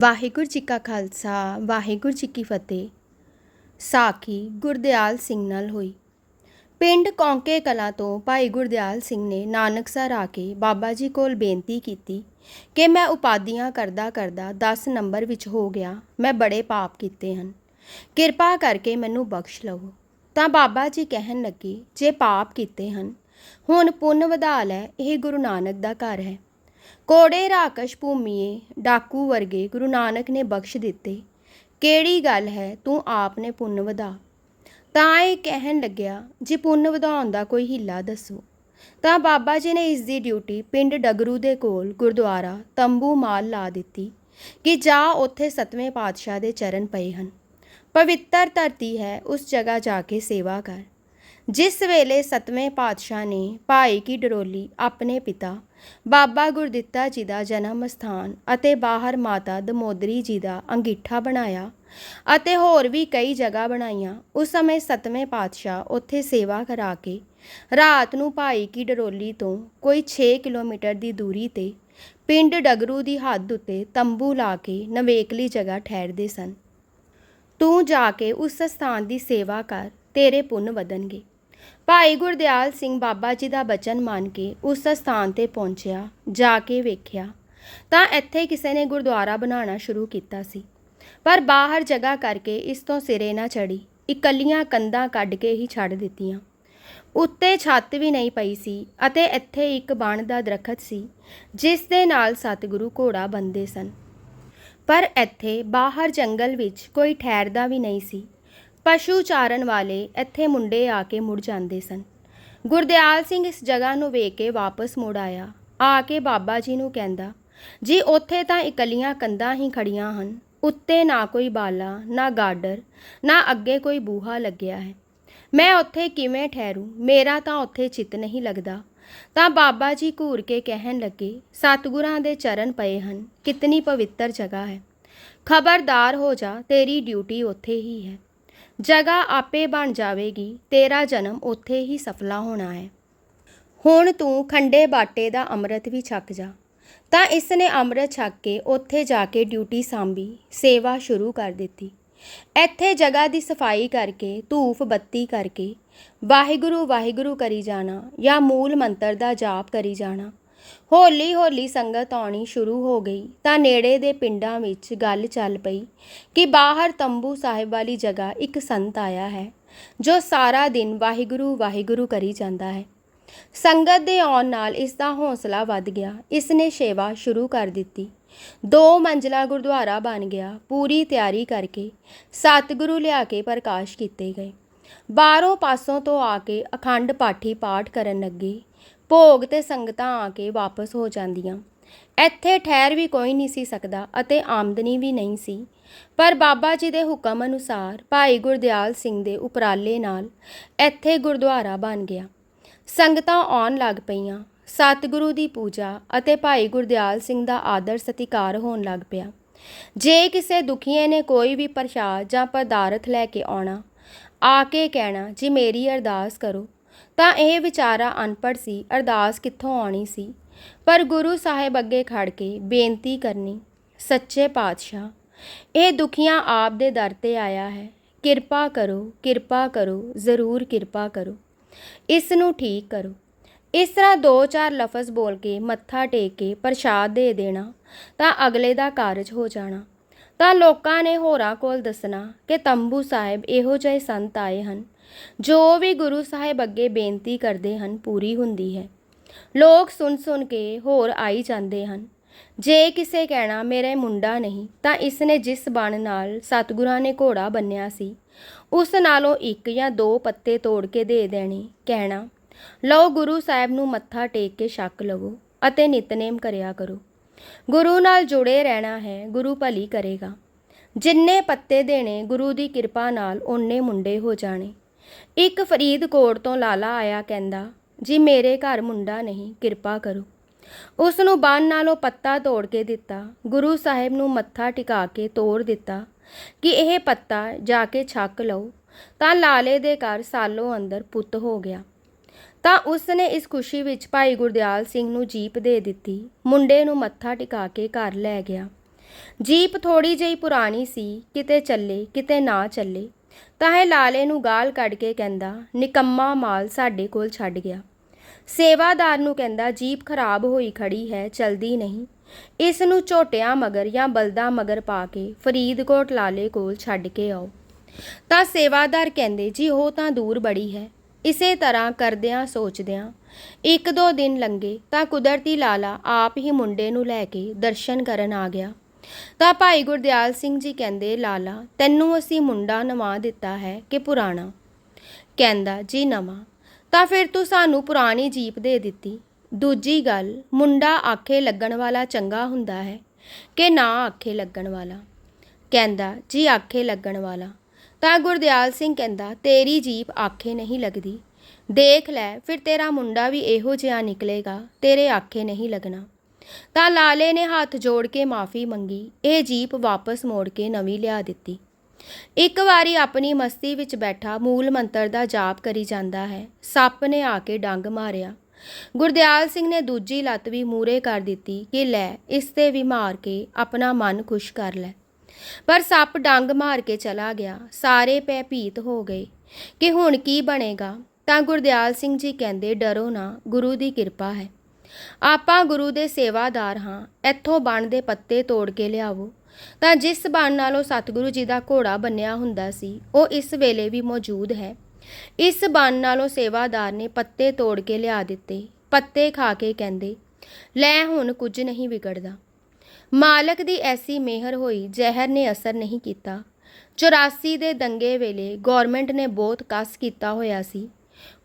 ਵਾਹਿਗੁਰੂ ਜੀ ਕਾ ਖਾਲਸਾ, ਵਾਹਿਗੁਰੂ ਜੀ ਕੀ ਫਤਿਹ। ਸਾਖੀ ਗੁਰਦਿਆਲ ਸਿੰਘ ਨਾਲ ਹੋਈ। ਪਿੰਡ ਕੌਂਕੇ ਕਲਾ ਤੋਂ ਭਾਈ ਗੁਰਦਿਆਲ ਸਿੰਘ ਨੇ ਨਾਨਕਸਰ ਆ ਕੇ ਬਾਬਾ ਜੀ ਕੋਲ ਬੇਨਤੀ ਕੀਤੀ ਕਿ ਮੈਂ ਉਪਾਧੀਆਂ ਕਰਦਾ ਕਰਦਾ 10 ਨੰਬਰ ਵਿੱਚ ਹੋ ਗਿਆ, ਮੈਂ ਬੜੇ ਪਾਪ ਕੀਤੇ ਹਨ। ਕਿਰਪਾ ਕਰਕੇ ਮੈਨੂੰ ਬਖਸ਼ ਲਵੋ। ਤਾਂ ਬਾਬਾ ਜੀ ਕਹਿਣ ਲੱਗੇ, ਜੇ ਪਾਪ ਕੀਤੇ ਹਨ, ਹੁਣ ਪੁੰਨ ਵਧਾ ਲੈ, ਇਹ ਗੁਰੂ ਨਾਨਕ ਦਾ ਘਰ ਹੈ। ਕੋੜੇ ਰਾਕਸ਼ ਭੂਮੀਏ, ਡਾਕੂ ਵਰਗੇ ਗੁਰੂ ਨਾਨਕ ਨੇ ਬਖਸ਼ ਦਿੱਤੇ। ਕਿਹੜੀ ਗੱਲ ਹੈ? ਤੂੰ ਆਪ ਨੇ ਪੁੰਨ ਵਧਾ। ਤਾਂ ਇਹ ਕਹਿਣ ਲੱਗਿਆ, ਜੇ ਪੁੰਨ ਵਧਾਉਣ ਦਾ ਕੋਈ ਹਿੱਲਾ ਦੱਸੋ। ਤਾਂ ਬਾਬਾ ਜੀ ਨੇ ਇਸ ਦੀ ਡਿਊਟੀ ਪਿੰਡ ਡਗਰੂ ਦੇ ਕੋਲ ਗੁਰਦੁਆਰਾ ਤੰਬੂ ਮਾਲ ਲਾ ਦਿੱਤੀ ਕਿ ਜਾ ਉੱਥੇ ਸਤਵੇਂ ਪਾਤਸ਼ਾਹ ਦੇ ਚਰਨ ਪਏ ਹਨ। ਪਵਿੱਤਰ ਧਰਤੀ ਹੈ, ਉਸ ਜਗ੍ਹਾ ਜਾ ਕੇ ਸੇਵਾ ਕਰ। ਜਿਸ ਵੇਲੇ ਸਤਵੇਂ ਪਾਤਸ਼ਾਹ ਨੇ ਭਾਈ ਕੀ ਡਰੋਲੀ ਆਪਣੇ ਪਿਤਾ, ਬਾਬਾ ਗੁਰਦਿੱਤਾ ਜੀ ਦਾ ਜਨਮ ਸਥਾਨ ਅਤੇ ਬਾਹਰ ਮਾਤਾ ਦਮੋਦਰੀ ਜੀ ਦਾ ਅੰਗੀਠਾ ਬਣਾਇਆ ਅਤੇ ਹੋਰ ਵੀ ਕਈ ਜਗ੍ਹਾ ਬਣਾਈਆਂ, ਉਸ ਸਮੇਂ ਸਤਵੇਂ ਪਾਤਸ਼ਾਹ ਉੱਥੇ ਸੇਵਾ ਕਰਾ ਕੇ ਰਾਤ ਨੂੰ ਭਾਈ ਕੀ ਡਰੋਲੀ ਤੋਂ ਕੋਈ 6 ਕਿਲੋਮੀਟਰ ਦੀ ਦੂਰੀ ਤੇ ਪਿੰਡ ਡਗਰੂ ਦੀ ਹੱਦ ਉੱਤੇ ਤੰਬੂ ਲਾ ਕੇ ਨਵੇਕਲੀ ਜਗ੍ਹਾ ਠਹਿਰਦੇ ਸਨ। ਤੂੰ ਜਾ ਕੇ ਉਸ ਸਥਾਨ ਦੀ ਸੇਵਾ ਕਰ, ਤੇਰੇ ਪੁੰਨ ਵਧਣਗੇ। ਭਾਈ ਗੁਰਦਿਆਲ ਸਿੰਘ ਬਾਬਾ ਜੀ ਦਾ ਬਚਨ ਮੰਨ ਕੇ ਉਸ ਸਥਾਨ ਤੇ ਪਹੁੰਚਿਆ, ਜਾ ਕੇ ਵੇਖਿਆ। ਤਾਂ ਇੱਥੇ ਕਿਸੇ ਨੇ ਗੁਰਦੁਆਰਾ ਬਣਾਉਣਾ ਸ਼ੁਰੂ ਕੀਤਾ ਸੀ। ਪਰ ਬਾਹਰ ਜਗ੍ਹਾ ਕਰਕੇ ਇਸ ਤੋਂ ਸਿਰੇ ਨਾ ਚੜੀ ਇਕੱਲੀਆਂ ਕੰਧਾਂ ਕੱਢ ਕੇ ਹੀ ਛੱਡ ਦਿੱਤੀਆਂ। ਉੱਤੇ ਛੱਤ ਵੀ ਨਹੀਂ ਪਈ ਸੀ ਅਤੇ ਇੱਥੇ ਇੱਕ ਬਣ ਦਾ ਦਰਖਤ ਸੀ, ਜਿਸ ਦੇ ਨਾਲ ਸਤਿਗੁਰੂ ਘੋੜਾ ਬੰਦੇ ਸਨ। ਪਰ ਇੱਥੇ ਬਾਹਰ ਜੰਗਲ ਵਿੱਚ ਕੋਈ ਠਹਿਰਦਾ ਵੀ ਨਹੀਂ ਸੀ। ਪਸ਼ੂ ਚਾਰਨ ਵਾਲੇ ਇੱਥੇ ਮੁੰਡੇ ਆ ਕੇ ਮੁੜ ਜਾਂਦੇ ਸਨ। ਗੁਰਦਿਆਲ ਸਿੰਘ ਇਸ ਜਗ੍ਹਾ ਨੂੰ ਵੇਖ ਕੇ ਵਾਪਸ ਮੁੜ ਆਇਆ। ਆ ਕੇ ਬਾਬਾ ਜੀ ਨੂੰ ਕਹਿੰਦਾ, ਜੀ, ਉੱਥੇ ਤਾਂ ਇਕੱਲੀਆਂ ਕੰਧਾਂ ਹੀ ਖੜੀਆਂ ਹਨ। ਉੱਤੇ ਨਾ ਕੋਈ ਬਾਲਾ, ਨਾ ਗਾਡਰ, ਨਾ ਅੱਗੇ ਕੋਈ ਬੂਹਾ ਲੱਗਿਆ ਹੈ। ਮੈਂ ਉੱਥੇ ਕਿਵੇਂ ਠਹਿਰੂ? ਮੇਰਾ ਤਾਂ ਉੱਥੇ ਚਿੱਤ ਨਹੀਂ ਲੱਗਦਾ। ਤਾਂ ਬਾਬਾ ਜੀ ਘੂਰ ਕੇ ਕਹਿਣ ਲੱਗੇ, ਸਤਿਗੁਰਾਂ ਦੇ ਚਰਨ ਪਏ ਹਨ। ਕਿਤਨੀ ਪਵਿੱਤਰ ਜਗ੍ਹਾ ਹੈ। ਖਬਰਦਾਰ ਹੋ ਜਾ, ਤੇਰੀ ਡਿਊਟੀ ਉੱਥੇ ਹੀ ਹੈ। ਜਗ੍ਹਾ ਆਪੇ ਬਣ ਜਾਵੇਗੀ, ਤੇਰਾ ਜਨਮ ਉੱਥੇ ਹੀ ਸਫਲਾ ਹੋਣਾ ਹੈ। ਹੁਣ ਤੂੰ ਖੰਡੇ ਬਾਟੇ ਦਾ ਅੰਮ੍ਰਿਤ ਵੀ ਛਕ ਜਾ। ਤਾਂ ਇਸ ਨੇ ਅੰਮ੍ਰਿਤ ਛਕ ਕੇ ਉੱਥੇ ਜਾ ਕੇ ਡਿਊਟੀ ਸਾਂਭੀ, ਸੇਵਾ ਸ਼ੁਰੂ ਕਰ ਦਿੱਤੀ। ਇੱਥੇ ਜਗ੍ਹਾ ਦੀ ਸਫ਼ਾਈ ਕਰਕੇ, ਧੂਫ ਬੱਤੀ ਕਰਕੇ, ਵਾਹਿਗੁਰੂ ਵਾਹਿਗੁਰੂ ਕਰੀ ਜਾਣਾ ਜਾਂ ਮੂਲ ਮੰਤਰ ਦਾ ਜਾਪ ਕਰੀ ਜਾਣਾ ਹੌਲੀ ਹੌਲੀ ਸੰਗਤ ਆਉਣੀ ਸ਼ੁਰੂ ਹੋ ਗਈ। ਤਾਂ ਨੇੜੇ ਦੇ ਪਿੰਡਾਂ ਵਿੱਚ ਗੱਲ ਚੱਲ ਪਈ ਕਿ ਬਾਹਰ ਤੰਬੂ ਸਾਹਿਬ ਵਾਲੀ ਜਗ੍ਹਾ ਇੱਕ ਸੰਤ ਆਇਆ ਹੈ, ਜੋ ਸਾਰਾ ਦਿਨ ਵਾਹਿਗੁਰੂ ਵਾਹਿਗੁਰੂ ਕਰੀ ਜਾਂਦਾ ਹੈ। ਸੰਗਤ ਦੇ ਆਉਣ ਨਾਲ ਇਸ ਦਾ ਹੌਸਲਾ ਵੱਧ ਗਿਆ। ਇਸ ਨੇ ਸੇਵਾ ਸ਼ੁਰੂ ਕਰ ਦਿੱਤੀ। ਦੋ ਮੰਜ਼ਲਾ ਗੁਰਦੁਆਰਾ ਬਣ ਗਿਆ। ਪੂਰੀ ਤਿਆਰੀ ਕਰਕੇ ਸਤਿਗੁਰੂ ਲਿਆ ਕੇ ਪ੍ਰਕਾਸ਼ ਕੀਤੇ ਗਏ। ਬਾਹਰੋਂ ਪਾਸੋਂ ਤੋਂ ਆ ਕੇ ਅਖੰਡ ਪਾਠੀ ਪਾਠ ਕਰਨ ਲੱਗੇ। ਭੋਗ ਤੇ ਸੰਗਤਾਂ ਆ ਕੇ ਵਾਪਸ ਹੋ ਜਾਂਦੀਆਂ। ਇੱਥੇ ਠਹਿਰ ਵੀ ਕੋਈ ਨਹੀਂ ਸੀ ਸਕਦਾ ਅਤੇ ਆਮਦਨੀ ਵੀ ਨਹੀਂ ਸੀ। ਪਰ ਬਾਬਾ ਜੀ ਦੇ ਹੁਕਮ ਅਨੁਸਾਰ ਭਾਈ ਗੁਰਦਿਆਲ ਸਿੰਘ ਦੇ ਉਪਰਾਲੇ ਨਾਲ ਇੱਥੇ ਗੁਰਦੁਆਰਾ ਬਣ ਗਿਆ। ਸੰਗਤਾਂ ਆਉਣ ਲੱਗ ਪਈਆਂ। ਸਤਿਗੁਰੂ ਦੀ ਪੂਜਾ ਅਤੇ ਭਾਈ ਗੁਰਦਿਆਲ ਸਿੰਘ ਦਾ ਆਦਰ ਸਤਿਕਾਰ ਹੋਣ ਲੱਗ ਪਿਆ। ਜੇ ਕਿਸੇ ਦੁਖੀਏ ਨੇ ਕੋਈ ਵੀ ਪ੍ਰਸ਼ਾਦ ਜਾਂ ਪਦਾਰਥ ਲੈ ਕੇ ਆਉਣਾ, ਆ ਕੇ ਕਹਿਣਾ, ਜੀ ਮੇਰੀ ਅਰਦਾਸ ਕਰੋ। ਤਾਂ ਇਹ ਵਿਚਾਰਾ ਅਨਪੜ੍ਹ ਸੀ, ਅਰਦਾਸ ਕਿੱਥੋਂ ਆਉਣੀ ਸੀ? ਪਰ ਗੁਰੂ ਸਾਹਿਬ ਅੱਗੇ ਖੜ ਕੇ ਬੇਨਤੀ ਕਰਨੀ, ਸੱਚੇ ਪਾਤਸ਼ਾਹ, ਇਹ ਦੁਖੀਆਂ ਆਪ ਦੇ ਦਰ ਤੇ ਆਇਆ ਹੈ। ਕਿਰਪਾ ਕਰੋ ਕਿਰਪਾ ਕਰੋ, ਜ਼ਰੂਰ ਕਿਰਪਾ ਕਰੋ। ਇਸ ਨੂੰ ਠੀਕ ਕਰੋ। ਇਸ ਤਰ੍ਹਾਂ ਦੋ ਚਾਰ ਲਫ਼ਜ਼ ਬੋਲ ਕੇ, ਮੱਥਾ ਟੇਕ ਕੇ ਪ੍ਰਸ਼ਾਦ ਦੇ ਦੇਣਾ, ਤਾਂ ਅਗਲੇ ਦਾ ਕਾਰਜ ਹੋ ਜਾਣਾ। ਤਾਂ ਲੋਕਾਂ ਨੇ ਹੋਰਾਂ ਕੋਲ ਦੱਸਣਾ ਕਿ ਤੰਬੂ ਸਾਹਿਬ ਇਹੋ ਜਿਹੇ ਸੰਤ ਆਏ ਹਨ ਜੋ ਵੀ ਗੁਰੂ ਸਾਹਿਬ ਅੱਗੇ ਬੇਨਤੀ ਕਰਦੇ ਹਨ, ਪੂਰੀ ਹੁੰਦੀ ਹੈ। ਲੋਕ ਸੁਣ ਸੁਣ ਕੇ ਹੋਰ ਆਈ ਜਾਂਦੇ ਹਨ। ਜੇ ਕਿਸੇ ਕਹਿਣਾ, ਮੇਰੇ ਮੁੰਡਾ ਨਹੀਂ, ਤਾਂ ਇਸ ਨੇ ਜਿਸ ਬਣ ਨਾਲ ਸਤਿਗੁਰਾਂ ਨੇ ਘੋੜਾ ਬੰਨਿਆ ਸੀ, ਉਸ ਨਾਲੋਂ ਇੱਕ ਜਾਂ ਦੋ ਪੱਤੇ ਤੋੜ ਕੇ ਦੇ ਦੇਣੇ, ਕਹਿਣਾ, ਲਓ ਗੁਰੂ ਸਾਹਿਬ ਨੂੰ ਮੱਥਾ ਟੇਕ ਕੇ ਸ਼ੱਕ ਲਵੋ ਅਤੇ ਨਿਤਨੇਮ ਕਰਿਆ ਕਰੋ। ਗੁਰੂ ਨਾਲ ਜੁੜੇ ਰਹਿਣਾ ਹੈ, ਗੁਰੂ ਭਲੀ ਕਰੇਗਾ। ਜਿੰਨੇ ਪੱਤੇ ਦੇਣੇ, ਗੁਰੂ ਦੀ ਕਿਰਪਾ ਨਾਲ ਓਨੇ ਮੁੰਡੇ ਹੋ ਜਾਣੇ। ਇੱਕ ਫਰੀਦਕੋਟ ਤੋਂ ਲਾਲਾ ਆਇਆ ਕਹਿੰਦਾ, ਜੀ ਮੇਰੇ ਘਰ ਮੁੰਡਾ ਨਹੀਂ, ਕਿਰਪਾ ਕਰੋ। ਉਸ ਨੂੰ ਬੰਨ ਨਾਲੋਂ ਪੱਤਾ ਤੋੜ ਕੇ ਦਿੱਤਾ, ਗੁਰੂ ਸਾਹਿਬ ਨੂੰ ਮੱਥਾ ਟਿਕਾ ਕੇ ਤੋੜ ਦਿੱਤਾ ਕਿ ਇਹ ਪੱਤਾ ਜਾ ਕੇ ਛੱਕ ਲਓ। ਤਾਂ ਲਾਲੇ ਦੇ ਘਰ ਸਾਲੋਂ ਅੰਦਰ ਪੁੱਤ ਹੋ ਗਿਆ। ਤਾਂ ਉਸ ਨੇ ਇਸ ਖੁਸ਼ੀ ਵਿੱਚ ਭਾਈ ਗੁਰਦਿਆਲ ਸਿੰਘ ਨੂੰ ਜੀਪ ਦੇ ਦਿੱਤੀ, ਮੁੰਡੇ ਨੂੰ ਮੱਥਾ ਟਿਕਾ ਕੇ ਘਰ ਲੈ ਗਿਆ। ਜੀਪ ਥੋੜੀ ਜਿਹੀ ਪੁਰਾਣੀ ਸੀ, ਕਿਤੇ ਚੱਲੇ, ਕਿਤੇ ਨਾ ਚੱਲੇ। ਤਾਂ ਇਹ ਲਾਲੇ ਨੂੰ ਗਾਲ ਕੱਢ ਕੇ ਕਹਿੰਦਾ, ਨਿਕੰਮਾ ਮਾਲ ਸਾਡੇ ਕੋਲ ਛੱਡ ਗਿਆ। ਸੇਵਾਦਾਰ ਨੂੰ ਕਹਿੰਦਾ, ਜੀਪ ਖਰਾਬ ਹੋਈ ਖੜੀ ਹੈ, ਚਲਦੀ ਨਹੀਂ। ਇਸ ਨੂੰ ਝੋਟਿਆਂ ਮਗਰ ਜਾਂ ਬਲਦਾਂ ਮਗਰ ਪਾ ਕੇ ਫਰੀਦਕੋਟ ਲਾਲੇ ਕੋਲ ਛੱਡ ਕੇ ਆਓ। ਤਾਂ ਸੇਵਾਦਾਰ ਕਹਿੰਦੇ, ਜੀ, ਉਹ ਤਾਂ ਦੂਰ ਬੜੀ ਹੈ। ਇਸੇ ਤਰ੍ਹਾਂ ਕਰਦਿਆਂ ਸੋਚਦਿਆਂ ਇੱਕ ਦੋ ਦਿਨ ਲੰਘੇ ਤਾਂ ਕੁਦਰਤੀ ਲਾਲਾ ਆਪ ਹੀ ਮੁੰਡੇ ਨੂੰ ਲੈ ਕੇ ਦਰਸ਼ਨ ਕਰਨ ਆ ਗਿਆ। ਤਾਂ ਭਾਈ ਗੁਰਦਿਆਲ ਸਿੰਘ ਜੀ ਕਹਿੰਦੇ, ਲਾਲਾ, ਤੈਨੂੰ ਅਸੀਂ ਮੁੰਡਾ ਨਵਾ ਦਿੱਤਾ ਹੈ ਕਿ ਪੁਰਾਣਾ? ਕਹਿੰਦਾ, ਜੀ ਨਵਾਂ। ਤਾਂ ਫਿਰ ਤੂੰ ਸਾਨੂੰ ਪੁਰਾਣੀ ਜੀਪ ਦੇ ਦਿੱਤੀ। ਦੂਜੀ ਗੱਲ, ਮੁੰਡਾ ਆਖੇ ਲੱਗਣ ਵਾਲਾ ਚੰਗਾ ਹੁੰਦਾ ਹੈ ਕਿ ਨਾ ਆਖੇ ਲੱਗਣ ਵਾਲਾ? ਕਹਿੰਦਾ, ਜੀ ਆਖੇ ਲੱਗਣ ਵਾਲਾ। ਤਾਂ ਗੁਰਦਿਆਲ ਸਿੰਘ ਕਹਿੰਦਾ, ਤੇਰੀ ਜੀਪ ਆਖੇ ਨਹੀਂ ਲੱਗਦੀ। ਦੇਖ ਲੈ, ਫਿਰ ਤੇਰਾ ਮੁੰਡਾ ਵੀ ਇਹੋ ਜਿਹਾ ਨਿਕਲੇਗਾ, ਤੇਰੇ ਆਖੇ ਨਹੀਂ ਲੱਗਣਾ। ਤਾਂ ਲਾਲੇ ਨੇ ਹੱਥ ਜੋੜ ਕੇ ਮਾਫੀ ਮੰਗੀ। ਇਹ ਜੀਪ ਵਾਪਸ ਮੋੜ ਕੇ ਨਵੀਂ ਲਿਆ ਦਿੱਤੀ। ਇੱਕ ਵਾਰੀ ਆਪਣੀ ਮਸਤੀ ਵਿੱਚ ਬੈਠਾ ਮੂਲ ਮੰਤਰ ਦਾ ਜਾਪ ਕਰੀ ਜਾਂਦਾ ਹੈ। ਸੱਪ ਨੇ ਆ ਕੇ ਡੰਗ ਮਾਰਿਆ। ਗੁਰਦਿਆਲ ਸਿੰਘ ਨੇ ਦੂਜੀ ਲੱਤ ਵੀ ਮੂਰੇ ਕਰ ਦਿੱਤੀ ਕਿ ਲੈ, ਇਸ ਤੇ ਵੀ ਮਾਰ ਕੇ ਆਪਣਾ ਮਨ ਖੁਸ਼ ਕਰ ਲੈ। ਪਰ ਸੱਪ ਡੰਗ ਮਾਰ ਕੇ ਚਲਾ ਗਿਆ। ਸਾਰੇ ਪੈ ਭੀਤ ਹੋ ਗਏ ਕਿ ਹੁਣ ਕੀ ਬਣੇਗਾ? ਤਾਂ ਗੁਰਦਿਆਲ ਸਿੰਘ ਜੀ ਕਹਿੰਦੇ, ਡਰੋ ਨਾ, ਗੁਰੂ ਦੀ ਕਿਰਪਾ ਹੈ। ਆਪਾਂ ਗੁਰੂ ਦੇ ਸੇਵਾਦਾਰ ਹਾਂ, ਇੱਥੋਂ ਬਣ ਦੇ ਪੱਤੇ ਤੋੜ ਕੇ ਲਿਆਵੋ। ਤਾਂ ਜਿਸ ਬਣ ਨਾਲੋਂ ਸਤਿਗੁਰੂ ਜੀ ਦਾ ਘੋੜਾ ਬੰਨਿਆ ਹੁੰਦਾ ਸੀ, ਉਹ ਇਸ ਵੇਲੇ ਵੀ ਮੌਜੂਦ ਹੈ। ਇਸ ਬਣ ਨਾਲੋਂ ਸੇਵਾਦਾਰ ਨੇ ਪੱਤੇ ਤੋੜ ਕੇ ਲਿਆ ਦਿੱਤੇ, ਪੱਤੇ ਖਾ ਕੇ ਕਹਿੰਦੇ, ਲੈ ਹੁਣ ਕੁਝ ਨਹੀਂ ਵਿਗੜਦਾ। ਮਾਲਕ ਦੀ ਐਸੀ ਮਿਹਰ ਹੋਈ, ਜ਼ਹਿਰ ਨੇ ਅਸਰ ਨਹੀਂ ਕੀਤਾ। 84 ਦੇ ਦੰਗੇ ਵੇਲੇ ਗਵਰਨਮੈਂਟ ਨੇ ਬਹੁਤ ਕਸ ਕੀਤਾ ਹੋਇਆ ਸੀ।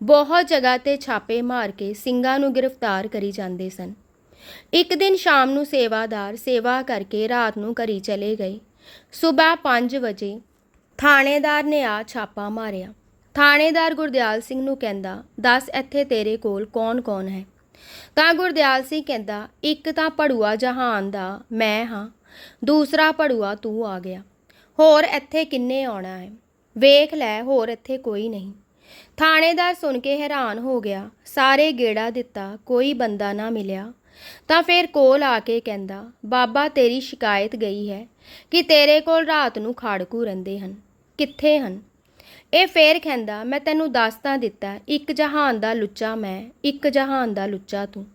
ਬਹੁਤ ਜਗ੍ਹਾ ਤੇ ਛਾਪੇ ਮਾਰ ਕੇ ਸਿੰਘਾਂ ਨੂੰ ਗ੍ਰਿਫਤਾਰ ਕਰੀ ਜਾਂਦੇ ਸਨ। ਇੱਕ ਦਿਨ ਸ਼ਾਮ ਨੂੰ ਸੇਵਾਦਾਰ ਸੇਵਾ ਕਰਕੇ ਰਾਤ ਨੂੰ ਘਰੀ ਚਲੇ ਗਏ। ਸਵੇਰ 5 ਵਜੇ ਥਾਣੇਦਾਰ ਨੇ ਆ ਛਾਪਾ ਮਾਰਿਆ। ਥਾਣੇਦਾਰ ਗੁਰਦਿਆਲ ਸਿੰਘ ਨੂੰ ਕਹਿੰਦਾ, ਦੱਸ ਇੱਥੇ ਤੇਰੇ ਕੋਲ ਕੌਣ-ਕੌਣ ਹੈ? ਤਾਂ ਗੁਰਦਿਆਲ ਸਿੰਘ ਕਹਿੰਦਾ, ਇੱਕ ਤਾਂ ਪੜੂਆ ਜਹਾਨ ਦਾ ਮੈਂ ਹਾਂ, ਦੂਸਰਾ ਪੜੂਆ ਤੂੰ ਆ ਗਿਆ। ਹੋਰ ਇੱਥੇ ਕਿੰਨੇ ਆਉਣਾ ਹੈ? ਵੇਖ ਲੈ, ਹੋਰ ਇੱਥੇ ਕੋਈ ਨਹੀਂ। ਥਾਣੇਦਾਰ ਸੁਣ ਕੇ ਹੈਰਾਨ ਹੋ ਗਿਆ। ਸਾਰੇ ਗੇੜਾ ਦਿੱਤਾ, ਕੋਈ ਬੰਦਾ ਨਾ ਮਿਲਿਆ। ਤਾਂ ਫਿਰ ਕੋਲ ਆ ਕੇ ਕਹਿੰਦਾ, ਬਾਬਾ, ਤੇਰੀ ਸ਼ਿਕਾਇਤ ਗਈ ਹੈ ਕਿ ਤੇਰੇ ਕੋਲ ਰਾਤ ਨੂੰ ਖਾੜਕੂ ਰਹਿੰਦੇ ਹਨ। ਕਿੱਥੇ ਹਨ? ਇਹ ਫੇਰ ਕਹਿੰਦਾ, ਮੈਂ ਤੈਨੂੰ ਦੱਸ ਤਾਂ ਦਿੱਤਾ, ਇੱਕ ਜਹਾਨ ਦਾ ਲੁੱਚਾ ਮੈਂ, ਇੱਕ ਜਹਾਨ ਦਾ ਲੁੱਚਾ ਤੂੰ।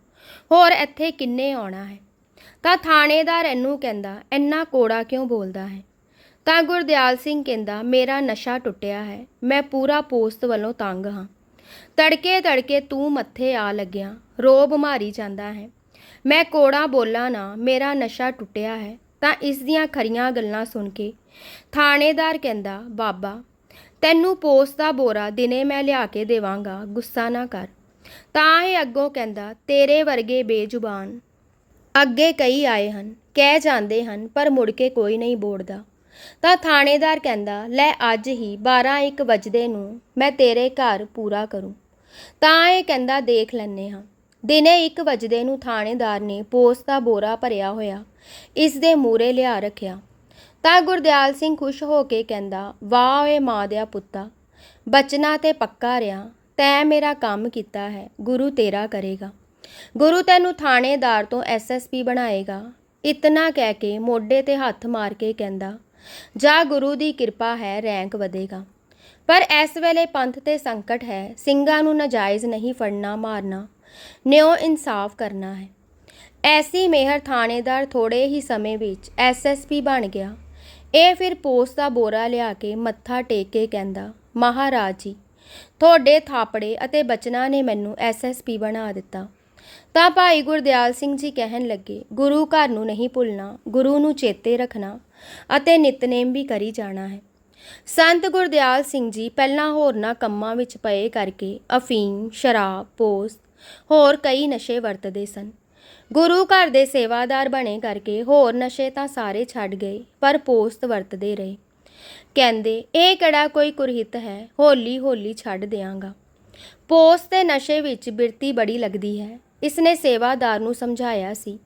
ਹੋਰ ਇੱਥੇ ਕਿੰਨੇ ਆਉਣਾ ਹੈ? ਤਾਂ ਥਾਣੇਦਾਰ ਇਹਨੂੰ ਕਹਿੰਦਾ, ਇੰਨਾ ਕੋੜਾ ਕਿਉਂ ਬੋਲਦਾ ਹੈ? ਤਾਂ ਗੁਰਦਿਆਲ ਸਿੰਘ ਕਹਿੰਦਾ, ਮੇਰਾ ਨਸ਼ਾ ਟੁੱਟਿਆ ਹੈ, ਮੈਂ ਪੂਰਾ ਪੋਸਤ ਵੱਲੋਂ ਤੰਗ ਹਾਂ। ਤੜਕੇ ਤੜਕੇ ਤੂੰ ਮੱਥੇ ਆ ਲੱਗਿਆ ਰੋਬ ਮਾਰੀ ਜਾਂਦਾ ਹੈ। ਮੈਂ ਕੋੜਾ ਬੋਲਾਂ ਨਾ, ਮੇਰਾ ਨਸ਼ਾ ਟੁੱਟਿਆ ਹੈ। ਤਾਂ ਇਸ ਦੀਆਂ ਖਰੀਆਂ ਗੱਲਾਂ ਸੁਣ ਕੇ ਥਾਣੇਦਾਰ ਕਹਿੰਦਾ, ਬਾਬਾ, ਤੈਨੂੰ ਪੋਸਤ ਦਾ ਬੋਰਾ ਦਿਨੇ ਮੈਂ ਲਿਆ ਕੇ ਦੇਵਾਂਗਾ, ਗੁੱਸਾ ਨਾ ਕਰ। ਤਾਂ ਇਹ ਅੱਗੋਂ ਕਹਿੰਦਾ, ਤੇਰੇ ਵਰਗੇ ਬੇਜ਼ੁਬਾਨ ਅੱਗੇ ਕਈ ਆਏ ਹਨ, ਕਹਿ ਜਾਂਦੇ ਹਨ, ਪਰ ਮੁੜ ਕੇ ਕੋਈ ਨਹੀਂ ਬੋੜਦਾ। ਤਾਂ ਥਾਣੇਦਾਰ ਕਹਿੰਦਾ, ਲੈ ਅੱਜ ਹੀ 12 1 ਵਜਦੇ ਨੂੰ ਮੈਂ ਤੇਰੇ ਘਰ ਪੂਰਾ ਕਰੂੰ। ਤਾਂ ਇਹ ਕਹਿੰਦਾ, ਦੇਖ ਲੈਨੇ ਹਾਂ। ਦਿਨੇ 1 ਵਜਦੇ ਨੂੰ ਥਾਣੇਦਾਰ ਨੇ ਪੋਸਟ ਦਾ ਬੋਰਾ ਭਰਿਆ ਹੋਇਆ, ਇਸ ਦੇ ਮੂਰੇ ਲਿਆ ਰੱਖਿਆ। ਤਾਂ ਗੁਰਦਿਆਲ ਸਿੰਘ ਖੁਸ਼ ਹੋ ਕੇ ਕਹਿੰਦਾ, ਵਾਹ ਓਏ ਮਾਂ ਦਿਆ ਪੁੱਤਾ, ਬਚਨਾ ਤੇ ਪੱਕਾ ਰਿਆ, ਤੈ ਮੇਰਾ ਕੰਮ ਕੀਤਾ ਹੈ, ਗੁਰੂ ਤੇਰਾ ਕਰੇਗਾ। ਗੁਰੂ ਤੈਨੂੰ ਥਾਣੇਦਾਰ ਤੋਂ ਐਸਐਸਪੀ ਬਣਾਏਗਾ। ਇਤਨਾ ਕਹਿ ਕੇ ਮੋਢੇ ਤੇ ਹੱਥ ਮਾਰ ਕੇ ਕਹਿੰਦਾ ਜਾਂ ਗੁਰੂ ਦੀ ਕਿਰਪਾ ਹੈ, ਰੈਂਕ ਵਧੇਗਾ। ਪਰ ਇਸ ਵੇਲੇ ਪੰਥ ਤੇ ਸੰਕਟ ਹੈ, ਸਿੰਘਾਂ ਨੂੰ ਨਾਜਾਇਜ਼ ਨਹੀਂ ਫੜਨਾ, ਮਾਰਨਾ। ਨਿਉ ਇਨਸਾਫ ਕਰਨਾ ਹੈ। ਐਸੀ ਮਿਹਰ ਥਾਣੇਦਾਰ ਥੋੜੇ ਹੀ ਸਮੇਂ ਵਿੱਚ ਐਸਐਸਪੀ ਬਣ ਗਿਆ। ਇਹ ਫਿਰ ਪੋਸਟ ਦਾ ਬੋਰਾ ਲਿਆ ਕੇ ਮੱਥਾ ਟੇਕ ਕੇ ਕਹਿੰਦਾ, ਮਹਾਰਾਜ ਜੀ, ਤੁਹਾਡੇ ਥਾਪੜੇ ਅਤੇ ਬਚਨਾਂ ਨੇ ਮੈਨੂੰ ਐਸਐਸਪੀ ਬਣਾ ਦਿੱਤਾ। ਤਾਂ ਭਾਈ ਗੁਰਦਿਆਲ ਸਿੰਘ ਜੀ ਕਹਿਣ ਲੱਗੇ, ਗੁਰੂ ਘਰ ਨੂੰ ਨਹੀਂ ਭੁੱਲਣਾ, ਗੁਰੂ ਨੂੰ ਚੇਤੇ ਰੱਖਣਾ। ਅਤੇ ਨਿਤਨੇਮ ਵੀ ਕਰੀ ਜਾਣਾ ਹੈ। ਸੰਤ ਗੁਰਦਿਆਲ ਸਿੰਘ ਜੀ ਪਹਿਲਾਂ ਹੋਰਨਾਂ ਕੰਮਾਂ ਵਿੱਚ ਪਏ ਕਰਕੇ ਅਫੀਮ, ਸ਼ਰਾਬ, ਪੋਸਤ, ਹੋਰ ਕਈ ਨਸ਼ੇ ਵਰਤਦੇ ਸਨ। ਗੁਰੂ ਘਰ ਦੇ ਸੇਵਾਦਾਰ ਬਣੇ ਕਰਕੇ ਹੋਰ ਨਸ਼ੇ ਤਾਂ ਸਾਰੇ ਛੱਡ ਗਏ, ਪਰ ਪੋਸਤ ਵਰਤਦੇ ਰਹੇ। ਕਹਿੰਦੇ, ਇਹ ਕਿਹੜਾ ਕੋਈ ਕੁਰਹਿਤ ਹੈ? ਹੌਲੀ ਹੌਲੀ ਛੱਡ ਦਿਆਂਗਾ। ਪੋਸਤ ਦੇ ਨਸ਼ੇ ਵਿੱਚ ਬਿਰਤੀ ਬੜੀ ਲੱਗਦੀ ਹੈ। ਇਸ ਨੇ ਸੇਵਾਦਾਰ ਨੂੰ ਸਮਝਾਇਆ ਸੀ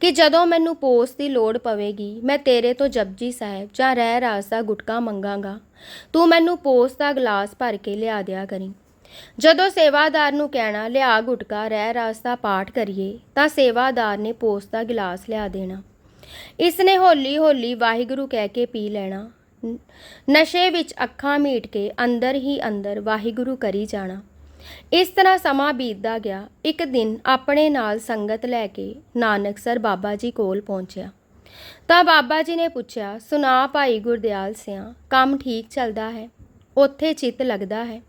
ਕਿ ਜਦੋਂ ਮੈਨੂੰ ਪੋਸਤ ਦੀ ਲੋੜ ਪਵੇਗੀ, ਮੈਂ ਤੇਰੇ ਤੋਂ ਜਪਜੀ ਸਾਹਿਬ ਜਾਂ ਰਹਿ ਰਾਸ ਦਾ ਗੁਟਕਾ ਮੰਗਾਂਗਾ। ਤੂੰ ਮੈਨੂੰ ਪੋਸਤ ਦਾ ਗਲਾਸ ਭਰ ਕੇ ਲਿਆ ਦਿਆ ਕਰੀ। ਜਦੋਂ ਸੇਵਾਦਾਰ ਨੂੰ ਕਹਿਣਾ, ਲਿਆ ਗੁਟਕਾ, ਰਹਿ ਰਾਸ ਦਾ ਪਾਠ ਕਰੀਏ, ਤਾਂ ਸੇਵਾਦਾਰ ਨੇ ਪੋਸ ਦਾ ਗਿਲਾਸ ਲਿਆ ਦੇਣਾ। ਇਸ ਨੇ ਹੌਲੀ-ਹੌਲੀ ਵਾਹਿਗੁਰੂ ਕਹਿ ਕੇ ਪੀ ਲੈਣਾ। ਨਸ਼ੇ ਵਿੱਚ ਅੱਖਾਂ ਮੀਟ ਕੇ ਅੰਦਰ ਹੀ ਅੰਦਰ ਵਾਹਿਗੁਰੂ ਕਰੀ ਜਾਣਾ। ਇਸ ਤਰ੍ਹਾਂ ਸਮਾਂ ਬੀਤਦਾ ਗਿਆ। ਇੱਕ ਦਿਨ ਆਪਣੇ ਨਾਲ ਸੰਗਤ ਲੈ ਕੇ ਨਾਨਕਸਰ ਬਾਬਾ ਜੀ ਕੋਲ ਪਹੁੰਚਿਆ। ਤਾਂ ਬਾਬਾ ਜੀ ਨੇ ਪੁੱਛਿਆ, ਸੁਣਾ ਭਾਈ ਗੁਰਦਿਆਲ ਸਿਆ, ਕੰਮ ਠੀਕ ਚੱਲਦਾ ਹੈ? ਉੱਥੇ ਚਿੱਤ ਲੱਗਦਾ ਹੈ?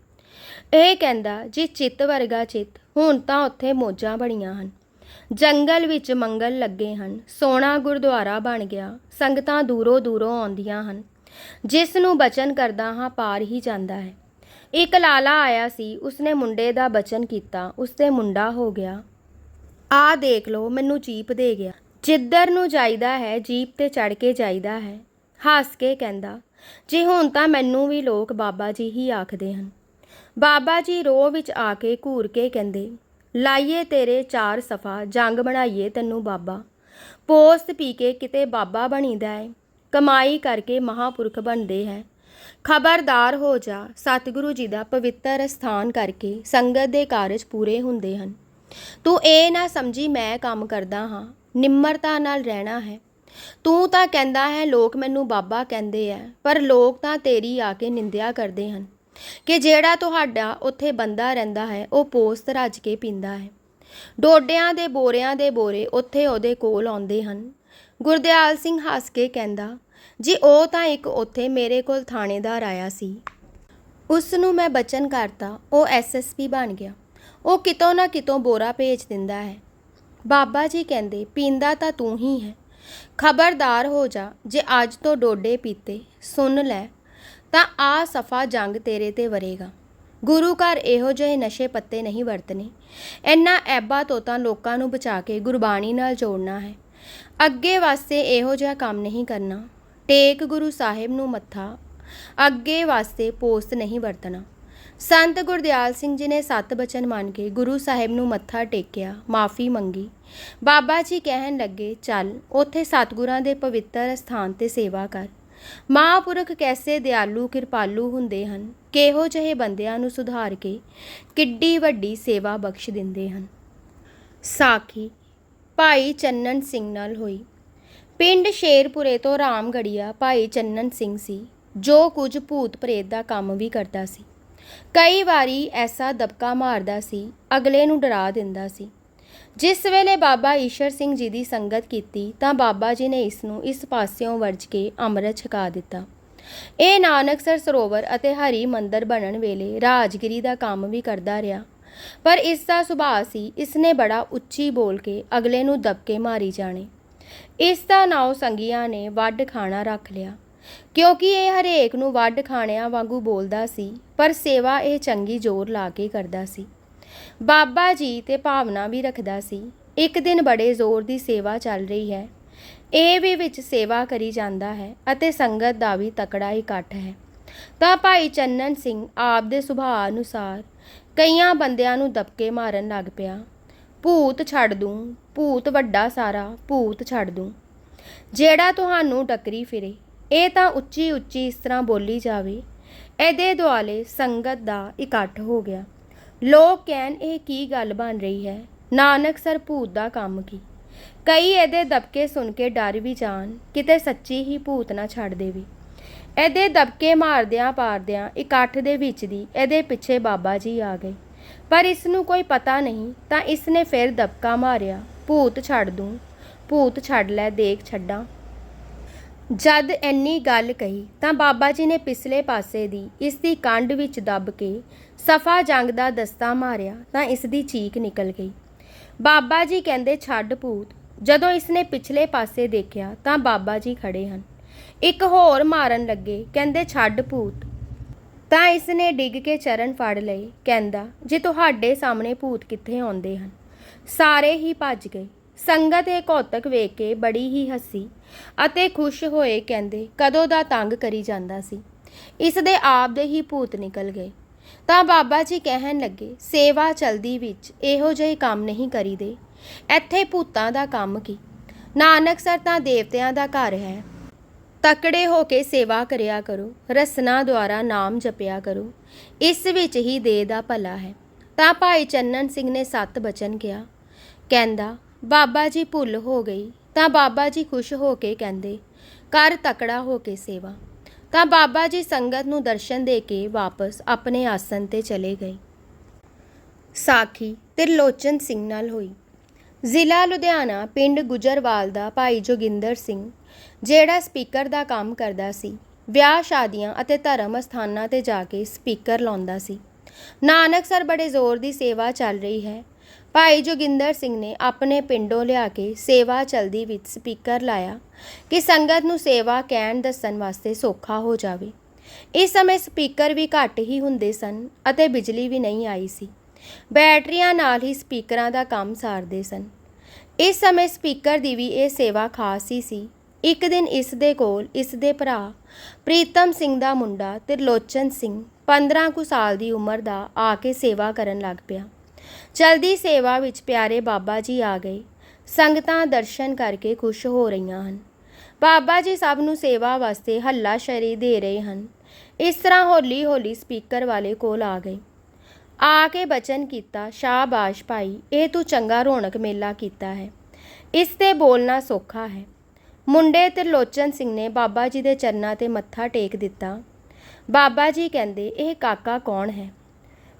ਇਹ ਕਹਿੰਦਾ, ਜੀ ਚਿੱਤ ਵਰਗਾ ਚਿੱਤ, ਹੁਣ ਤਾਂ ਉੱਥੇ ਮੋਜਾਂ ਬਣੀਆਂ ਹਨ। ਜੰਗਲ ਵਿੱਚ ਮੰਗਲ ਲੱਗੇ ਹਨ, ਸੋਹਣਾ ਗੁਰਦੁਆਰਾ ਬਣ ਗਿਆ, ਸੰਗਤਾਂ ਦੂਰੋਂ ਦੂਰੋਂ ਆਉਂਦੀਆਂ ਹਨ। ਜਿਸ ਨੂੰ ਬਚਨ ਕਰਦਾ ਹਾਂ, ਪਾਰ ਹੀ ਜਾਂਦਾ ਹੈ। ਇੱਕ ਲਾਲਾ ਆਇਆ ਸੀ, ਉਸਨੇ ਮੁੰਡੇ ਦਾ ਬਚਨ ਕੀਤਾ, ਉਸਦੇ ਮੁੰਡਾ ਹੋ ਗਿਆ। ਆ ਦੇਖ ਲਓ, ਮੈਨੂੰ ਜੀਪ ਦੇ ਗਿਆ। ਜਿੱਧਰ ਨੂੰ ਜਾਈਦਾ ਹੈ, ਜੀਪ ਤੇ ਚੜ ਕੇ ਜਾਈਦਾ ਹੈ। ਹੱਸ ਕੇ ਕਹਿੰਦਾ, ਜੇ ਹੁਣ ਤਾਂ ਮੈਨੂੰ ਵੀ ਲੋਕ ਬਾਬਾ ਜੀ ਹੀ ਆਖਦੇ ਹਨ। ਬਾਬਾ ਜੀ ਰੋਹ ਵਿੱਚ ਆ ਕੇ ਘੂਰ ਕੇ ਕਹਿੰਦੇ, ਲਾਈਏ ਤੇਰੇ ਚਾਰ ਸਫਾ, ਜੰਗ ਬਣਾਈਏ ਤੈਨੂੰ ਬਾਬਾ। ਪੋਸਤ ਪੀ ਕੇ ਕਿਤੇ ਬਾਬਾ ਬਣੀਦਾ ਹੈ। ਕਮਾਈ ਕਰਕੇ ਮਹਾਪੁਰਖ ਬਣਦੇ ਹੈ। ਖਬਰਦਾਰ ਹੋ ਜਾ, ਸਤਿਗੁਰੂ ਜੀ ਦਾ ਪਵਿੱਤਰ ਸਥਾਨ ਕਰਕੇ ਸੰਗਤ ਦੇ ਕਾਰਜ ਪੂਰੇ ਹੁੰਦੇ ਹਨ। ਤੂੰ ਇਹ ਨਾ ਸਮਝੀ ਮੈਂ ਕੰਮ ਕਰਦਾ ਹਾਂ, ਨਿਮਰਤਾ ਨਾਲ ਰਹਿਣਾ ਹੈ। ਤੂੰ ਤਾਂ ਕਹਿੰਦਾ ਹੈ, ਲੋਕ ਮੈਨੂੰ ਬਾਬਾ ਕਹਿੰਦੇ ਆ ਪਰ ਲੋਕ ਤਾਂ ਤੇਰੀ ਆ ਕੇ ਨਿੰਦਿਆ ਕਰਦੇ ਹਨ। ਕਿ ਜਿਹੜਾ ਤੁਹਾਡਾ ਉੱਥੇ ਬੰਦਾ ਰਹਿੰਦਾ ਹੈ, ਉਹ ਪੋਸਤ ਰੱਜ ਕੇ ਪੀਂਦਾ ਹੈ। ਡੋਡਿਆਂ ਦੇ ਬੋਰਿਆਂ ਦੇ ਬੋਰੇ ਉੱਥੇ ਉਹਦੇ ਕੋਲ ਆਉਂਦੇ ਹਨ। ਗੁਰਦਿਆਲ ਸਿੰਘ ਹੱਸ ਕੇ ਕਹਿੰਦਾ ਜੀ ਉਹ ਤਾਂ ਇੱਕ ਉੱਥੇ ਮੇਰੇ ਕੋਲ ਥਾਣੇਦਾਰ ਆਇਆ ਸੀ। ਉਸ ਨੂੰ ਮੈਂ ਬਚਨ ਕਰਤਾ। ਉਹ ਐਸਐਸਪੀ ਬਣ ਗਿਆ। ਉਹ ਕਿਤੋਂ ਨਾ ਕਿਤੋਂ ਬੋਰਾ ਭੇਜ ਦਿੰਦਾ ਹੈ। ਬਾਬਾ ਜੀ ਕਹਿੰਦੇ, ਪੀਂਦਾ ਤਾਂ ਤੂੰ ਹੀ ਹੈ। ਖਬਰਦਾਰ ਹੋ ਜਾ। ਜੇ ਅੱਜ ਤੋਂ ਡੋਡੇ ਪੀਤੇ, ਸੁਣ ਲੈ। ਤਾਂ ਆ ਸਫਾ ਜੰਗ ਤੇਰੇ ਤੇ ਵਰੇਗਾ। ਗੁਰੂ ਘਰ ਇਹੋ ਜਿਹੇ ਨਸ਼ੇ ਪੱਤੇ ਨਹੀਂ ਵਰਤਨੇ ਇੰਨਾ ਐਬਾ ਤੋਂ ਤਾਂ ਲੋਕਾਂ ਨੂੰ ਬਚਾ ਕੇ ਗੁਰਬਾਣੀ ਨਾਲ ਜੋੜਨਾ ਹੈ। ਅੱਗੇ ਵਾਸਤੇ ਇਹੋ ਜਿਹਾ ਕੰਮ ਨਹੀਂ ਕਰਨਾ। ਟੇਕ ਗੁਰੂ ਸਾਹਿਬ ਨੂੰ ਮੱਥਾ, ਅੱਗੇ ਵਾਸਤੇ ਪੋਸਤ ਨਹੀਂ ਵਰਤਣਾ। ਸੰਤ ਗੁਰਦਿਆਲ ਸਿੰਘ ਜੀ ਨੇ ਸੱਤ ਬਚਨ ਮੰਨ ਕੇ ਗੁਰੂ ਸਾਹਿਬ ਨੂੰ ਮੱਥਾ ਟੇਕਿਆ, ਮਾਫੀ ਮੰਗੀ। ਬਾਬਾ ਜੀ ਕਹਿਣ ਲੱਗੇ, ਚੱਲ, ਉੱਥੇ ਸਤਿਗੁਰਾਂ ਦੇ ਪਵਿੱਤਰ ਸਥਾਨ ਤੇ ਸੇਵਾ ਕਰ। ਮਹਾਂਪੁਰਖ ਕੈਸੇ ਦਿਆਲੂ ਕਿਰਪਾਲੂ ਹੁੰਦੇ ਹਨ, ਕਿਹੋ ਜਿਹੇ ਬੰਦਿਆਂ ਨੂੰ ਸੁਧਾਰ ਕੇ ਕਿੱਡੀ ਵੱਡੀ ਸੇਵਾ ਬਖਸ਼ ਦਿੰਦੇ ਹਨ। ਸਾਖੀ, ਭਾਈ ਚੰਨਨ ਸਿੰਘ ਨਾਲ ਹੋਈ। ਪਿੰਡ ਸ਼ੇਰਪੁਰੇ ਤੋਂ ਰਾਮਗੜੀਆ ਭਾਈ ਚੰਨਨ ਸਿੰਘ ਸੀ, ਜੋ ਕੁਝ ਭੂਤ ਪ੍ਰੇਤ ਦਾ ਕੰਮ ਵੀ ਕਰਦਾ ਸੀ। ਕਈ ਵਾਰੀ ਐਸਾ ਦਬਕਾ ਮਾਰਦਾ ਸੀ, ਅਗਲੇ ਨੂੰ ਡਰਾ ਦਿੰਦਾ ਸੀ। ਜਿਸ ਵੇਲੇ ਬਾਬਾ ਈਸ਼ਰ ਸਿੰਘ ਜੀ ਦੀ ਸੰਗਤ ਕੀਤੀ, ਤਾਂ ਬਾਬਾ ਜੀ ਨੇ ਇਸ ਨੂੰ ਇਸ ਪਾਸਿਓਂ ਵਰਜ ਕੇ ਅੰਮ੍ਰਿਤ ਛਕਾ ਦਿੱਤਾ। ਇਹ ਨਾਨਕਸਰ ਸਰੋਵਰ ਅਤੇ ਹਰੀ ਮੰਦਰ ਬਣਨ ਵੇਲੇ ਰਾਜਗਿਰੀ ਦਾ ਕੰਮ ਵੀ ਕਰਦਾ ਰਿਹਾ। ਪਰ ਇਸ ਦਾ ਸੁਭਾਅ ਸੀ, ਇਸ ਨੇ ਬੜਾ ਉੱਚੀ ਬੋਲ ਕੇ ਅਗਲੇ ਨੂੰ ਦਬਕੇ ਮਾਰੀ ਜਾਣੇ। ਇਸ ਦਾ ਨਾਉ ਸੰਗੀਆਂ ਨੇ ਵੱਡ ਖਾਣਾ ਰੱਖ ਲਿਆ। ਕਿਉਂਕਿ ਇਹ ਹਰੇਕ ਨੂੰ ਵੱਡ ਖਾਣਿਆਂ ਵਾਂਗੂ ਬੋਲਦਾ ਸੀ, ਪਰ ਸੇਵਾ ਇਹ ਚੰਗੀ ਜ਼ੋਰ ਲਾ ਕੇ ਕਰਦਾ ਸੀ। ਬਾਬਾ ਜੀ ਤੇ ਭਾਵਨਾ ਵੀ ਰੱਖਦਾ ਸੀ, ਇੱਕ ਦਿਨ ਬੜੇ ਜ਼ੋਰ ਦੀ ਸੇਵਾ ਚੱਲ ਰਹੀ ਹੈ। ਇਹ ਵੀ ਵਿੱਚ ਸੇਵਾ ਕਰੀ ਜਾਂਦਾ ਹੈ ਅਤੇ ਸੰਗਤ ਦਾ ਵੀ ਤਕੜਾ ਇਕੱਠ ਹੈ। ਤਾਂ ਭਾਈ ਚੰਨਨ ਸਿੰਘ ਆਪ ਦੇ ਸੁਭਾਅ ਅਨੁਸਾਰ ਕਈਆਂ ਬੰਦਿਆਂ ਨੂੰ ਦਬਕੇ ਮਾਰਨ ਲੱਗ ਪਿਆ। ਭੂਤ ਛੱਡ ਦੂੰ, ਭੂਤ ਵੱਡਾ ਸਾਰਾ, ਭੂਤ ਛੱਡ ਦੂੰ। ਜਿਹੜਾ ਤੁਹਾਨੂੰ ਟੱਕਰੀ ਫਿਰੇ, ਇਹ ਤਾਂ ਉੱਚੀ ਉੱਚੀ ਇਸ ਤਰ੍ਹਾਂ ਬੋਲੀ ਜਾਵੇ, ਇਹਦੇ ਦੁਆਲੇ ਸੰਗਤ ਦਾ ਇਕੱਠ ਹੋ ਗਿਆ। ਲੋਕ ਕਹਿਣ, ਇਹ ਕੀ ਗੱਲ ਬਣ ਰਹੀ ਹੈ? ਨਾਨਕ ਸਰ ਭੂਤ ਦਾ ਕੰਮ ਕੀ? ਕਈ ਇਹਦੇ ਦਬਕੇ ਸੁਣ ਕੇ ਡਰ ਵੀ ਜਾਣ, ਕਿਤੇ ਸੱਚੀ ਹੀ ਭੂਤ ਨਾ ਛੱਡ ਦੇਵੇ। ਇਹਦੇ ਦਬਕੇ ਮਾਰਦਿਆਂ ਪਾਰਦਿਆਂ ਇਕੱਠ ਦੇ ਵਿੱਚ ਦੀ ਇਹਦੇ ਪਿੱਛੇ ਬਾਬਾ ਜੀ ਆ ਗਏ। ਪਰ ਇਸ ਨੂੰ ਕੋਈ ਪਤਾ ਨਹੀਂ ਤਾਂ ਇਸ ਨੇ ਫਿਰ ਦਬਕਾ ਮਾਰਿਆ, ਭੂਤ ਛੱਡ ਦੂੰ, ਭੂਤ ਛੱਡ ਲੈ, ਦੇਖ ਛੱਡਾਂ। ਜਦ ਇੰਨੀ ਗੱਲ ਕਹੀ ਤਾਂ ਬਾਬਾ ਜੀ ਨੇ ਪਿਛਲੇ ਪਾਸੇ ਦੀ, ਇਸ ਦੀ ਕੰਡ ਵਿੱਚ ਦੱਬ ਕੇ ਸਫਾ ਜੰਗ ਦਾ ਦਸਤਾ ਮਾਰਿਆ ਤਾਂ ਇਸ ਦੀ ਚੀਕ ਨਿਕਲ ਗਈ। ਬਾਬਾ ਜੀ ਕਹਿੰਦੇ, ਛੱਡ ਭੂਤ। ਜਦੋਂ ਇਸ ਨੇ ਪਿਛਲੇ ਪਾਸੇ ਦੇਖਿਆ ਤਾਂ ਬਾਬਾ ਜੀ ਖੜੇ ਹਨ। ਇੱਕ ਹੋਰ ਮਾਰਨ ਲੱਗੇ, ਕਹਿੰਦੇ, ਛੱਡ ਭੂਤ। ਤਾਂ ਇਸ ਨੇ ਡਿੱਗ ਕੇ ਚਰਨ ਫੜ ਲਏ, ਕਹਿੰਦਾ, ਜੇ ਤੁਹਾਡੇ ਸਾਹਮਣੇ ਭੂਤ ਕਿੱਥੇ ਆਉਂਦੇ ਹਨ? ਸਾਰੇ ਹੀ ਭੱਜ ਗਏ। ਸੰਗਤ ਇਹ ਕੌਤਕ ਵੇਖ ਕੇ ਬੜੀ ਹੀ ਹੱਸੀ ਅਤੇ ਖੁਸ਼ ਹੋਏ, ਕਹਿੰਦੇ, ਕਦੋਂ ਦਾ ਤੰਗ ਕਰੀ ਜਾਂਦਾ ਸੀ? ਇਸ ਦੇ ਆਪ ਦੇ ਹੀ ਭੂਤ ਨਿਕਲ ਗਏ। ਤਾਂ ਬਾਬਾ ਜੀ ਕਹਿਣ ਲੱਗੇ, ਸੇਵਾ ਚਲਦੀ ਵਿੱਚ ਇਹੋ ਜਿਹੇ ਕੰਮ ਨਹੀਂ ਕਰੀਦੇ। ਇੱਥੇ ਭੂਤਾਂ ਦਾ ਕੰਮ ਕੀ? ਨਾਨਕ ਸਰ ਤਾਂ ਦੇਵਤਿਆਂ ਦਾ ਘਰ ਹੈ। ਤਕੜੇ ਹੋ ਕੇ ਸੇਵਾ ਕਰਿਆ ਕਰੋ, ਰਸਨਾ ਦੁਆਰਾ ਨਾਮ ਜਪਿਆ ਕਰੋ, ਇਸ ਵਿੱਚ ਹੀ ਦੇ ਦਾ ਭਲਾ ਹੈ। ਤਾਂ ਭਾਈ ਚੰਨਨ ਸਿੰਘ ਨੇ ਸੱਤ ਬਚਨ ਕਿਹਾ। ਕਹਿੰਦਾ, ਬਾਬਾ ਜੀ ਭੁੱਲ ਹੋ ਗਈ, ਤਾਂ ਬਾਬਾ ਜੀ ਖੁਸ਼ ਹੋ ਕੇ ਕਹਿੰਦੇ, ਕਰ ਤਕੜਾ ਹੋ ਕੇ ਸੇਵਾ। ਤਾਂ ਬਾਬਾ ਜੀ ਸੰਗਤ ਨੂੰ ਦਰਸ਼ਨ ਦੇ ਕੇ ਵਾਪਸ ਆਪਣੇ ਆਸਨ ਤੇ ਚਲੇ ਗਏ। ਸਾਖੀ ਤਿਰਲੋਚਨ ਸਿੰਘ ਨਾਲ ਹੋਈ। ਜ਼ਿਲ੍ਹਾ ਲੁਧਿਆਣਾ, ਪਿੰਡ ਗੁਜਰਵਾਲ ਦਾ ਭਾਈ ਜੋਗਿੰਦਰ ਸਿੰਘ ਜਿਹੜਾ ਸਪੀਕਰ ਦਾ ਕੰਮ ਕਰਦਾ ਸੀ, ਵਿਆਹ ਸ਼ਾਦੀਆਂ ਅਤੇ ਧਰਮ ਸਥਾਨਾਂ ਤੇ ਜਾ ਕੇ ਸਪੀਕਰ ਲਾਉਂਦਾ ਸੀ। ਨਾਨਕਸਰ ਬੜੇ ਜ਼ੋਰ ਦੀ ਸੇਵਾ ਚੱਲ ਰਹੀ ਹੈ। ਭਾਈ ਜੋਗਿੰਦਰ ਸਿੰਘ ਨੇ ਆਪਣੇ ਪਿੰਡੋਂ ਲਿਆ ਕੇ ਸੇਵਾ ਚਲਦੀ ਵਿੱਚ ਸਪੀਕਰ ਲਾਇਆ ਕਿ ਸੰਗਤ ਨੂੰ ਸੇਵਾ ਕਹਿਣ ਦੱਸਣ ਵਾਸਤੇ ਸੌਖਾ ਹੋ ਜਾਵੇ। ਇਸ ਸਮੇਂ ਸਪੀਕਰ ਵੀ ਘੱਟ ਹੀ ਹੁੰਦੇ ਸਨ ਅਤੇ ਬਿਜਲੀ ਵੀ ਨਹੀਂ ਆਈ ਸੀ। ਬੈਟਰੀਆਂ ਨਾਲ ਹੀ ਸਪੀਕਰਾਂ ਦਾ ਕੰਮ ਸਾਰਦੇ ਸਨ। ਇਸ ਸਮੇਂ ਸਪੀਕਰ ਦੀ ਵੀ ਇਹ ਸੇਵਾ ਖਾਸ ਹੀ ਸੀ ਇੱਕ ਦਿਨ ਇਸ ਦੇ ਕੋਲ ਇਸ ਦੇ ਭਰਾ ਪ੍ਰੀਤਮ ਸਿੰਘ ਦਾ ਮੁੰਡਾ ਤਿਰਲੋਚਨ ਸਿੰਘ 15 ਕੁ ਸਾਲ ਦੀ ਉਮਰ ਦਾ ਆ ਕੇ ਸੇਵਾ ਕਰਨ ਲੱਗ ਪਿਆ। ਚਲਦੀ ਸੇਵਾ ਵਿੱਚ ਪਿਆਰੇ ਬਾਬਾ ਜੀ ਆ ਗਏ। ਸੰਗਤਾਂ ਦਰਸ਼ਨ ਕਰਕੇ ਖੁਸ਼ ਹੋ ਰਹੀਆਂ ਹਨ। ਬਾਬਾ ਜੀ ਸਭ ਨੂੰ ਸੇਵਾ ਵਾਸਤੇ ਹੱਲਾ ਸ਼ਰੀ ਦੇ ਰਹੇ ਹਨ। ਇਸ ਤਰ੍ਹਾਂ ਹੌਲੀ ਹੌਲੀ ਸਪੀਕਰ ਵਾਲੇ ਕੋਲ ਆ ਗਏ। ਆ ਕੇ ਬਚਨ ਕੀਤਾ, ਸ਼ਾਬਾਸ਼ ਭਾਈ, ਇਹ ਤੂੰ ਚੰਗਾ ਰੌਣਕ ਮੇਲਾ ਕੀਤਾ ਹੈ। ਇਸ ਤੇ ਬੋਲਣਾ ਸੌਖਾ ਹੈ। ਮੁੰਡੇ ਤਿਰਲੋਚਨ ਸਿੰਘ ਨੇ ਬਾਬਾ ਜੀ ਦੇ ਚਰਨਾਂ ਤੇ ਮੱਥਾ ਟੇਕ ਦਿੱਤਾ। ਬਾਬਾ ਜੀ ਕਹਿੰਦੇ, ਇਹ ਕਾਕਾ ਕੌਣ ਹੈ?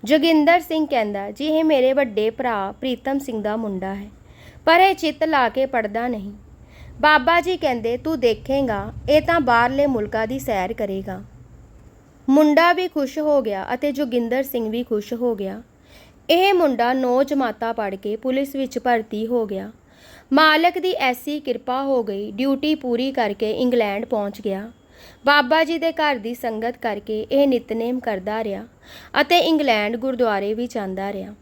ਜੋਗਿੰਦਰ ਸਿੰਘ ਕਹਿੰਦਾ, ਜੀ, ਇਹ ਮੇਰੇ ਵੱਡੇ ਭਰਾ ਪ੍ਰੀਤਮ ਸਿੰਘ ਦਾ ਮੁੰਡਾ ਹੈ, ਪਰ ਇਹ ਚਿੱਤ ਲਾ ਕੇ ਪੜਦਾ ਨਹੀਂ। ਬਾਬਾ ਜੀ ਕਹਿੰਦੇ, ਤੂੰ ਦੇਖੇਗਾ, ਇਹ ਤਾਂ ਬਾਹਰਲੇ ਮੁਲਕਾਂ ਦੀ ਸੈਰ ਕਰੇਗਾ। ਮੁੰਡਾ ਵੀ ਖੁਸ਼ ਹੋ ਗਿਆ ਅਤੇ ਜੋਗਿੰਦਰ ਸਿੰਘ ਵੀ ਖੁਸ਼ ਹੋ ਗਿਆ। ਇਹ ਮੁੰਡਾ ਨੌ ਜਮਾਤਾਂ ਪੜ੍ਹ ਕੇ ਪੁਲਿਸ ਵਿੱਚ ਭਰਤੀ ਹੋ ਗਿਆ। ਮਾਲਕ ਦੀ ਐਸੀ ਕਿਰਪਾ ਹੋ ਗਈ, ਡਿਊਟੀ ਪੂਰੀ ਕਰਕੇ ਇੰਗਲੈਂਡ ਪਹੁੰਚ ਗਿਆ। ਬਾਬਾ ਜੀ ਦੇ ਘਰ ਦੀ ਸੰਗਤ ਕਰਕੇ ਇਹ ਨਿਤਨੇਮ ਕਰਦਾ ਰਿਹਾ ਅਤੇ ਇੰਗਲੈਂਡ ਗੁਰਦੁਆਰੇ ਵੀ ਜਾਂਦਾ ਰਿਹਾ।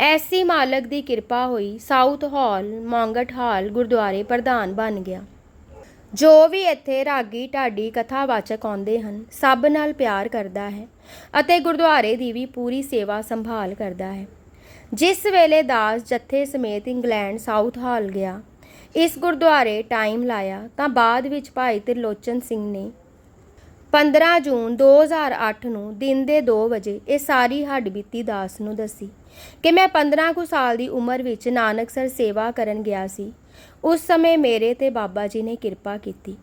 ਐਸੀ ਮਾਲਕ ਦੀ ਕਿਰਪਾ ਹੋਈ, ਸਾਊਥ ਹਾਲ, ਮੌਂਗਟ ਹਾਲ ਗੁਰਦੁਆਰੇ ਪ੍ਰਧਾਨ ਬਣ ਗਿਆ। ਜੋ ਵੀ ਇੱਥੇ ਰਾਗੀ ਢਾਡੀ ਕਥਾਵਾਚਕ ਆਉਂਦੇ ਹਨ, ਸਭ ਨਾਲ ਪਿਆਰ ਕਰਦਾ ਹੈ ਅਤੇ ਗੁਰਦੁਆਰੇ ਦੀ ਵੀ ਪੂਰੀ ਸੇਵਾ ਸੰਭਾਲ ਕਰਦਾ ਹੈ। ਜਿਸ ਵੇਲੇ ਦਾਸ ਜੱਥੇ ਸਮੇਤ ਇੰਗਲੈਂਡ ਸਾਊਥ ਹਾਲ ਗਿਆ, ਇਸ ਗੁਰਦੁਆਰੇ ਟਾਈਮ ਲਾਇਆ, ਤਾਂ ਬਾਅਦ ਵਿੱਚ ਭਾਈ ਤਿਰਲੋਚਨ ਸਿੰਘ ਨੇ 15 ਜੂਨ 2008 ਨੂੰ ਦਿਨ ਦੇ 2 ਵਜੇ ਇਹ ਸਾਰੀ ਹੱਡਬੀਤੀ ਦਾਸ ਨੂੰ ਦੱਸੀ ਕਿ ਮੈਂ 15 ਕੁ ਸਾਲ ਦੀ ਉਮਰ ਵਿੱਚ ਨਾਨਕਸਰ ਸੇਵਾ ਕਰਨ ਗਿਆ ਸੀ। ਉਸ ਸਮੇਂ ਮੇਰੇ ਤੇ ਬਾਬਾ ਜੀ ਨੇ ਕਿਰਪਾ ਕੀਤੀ।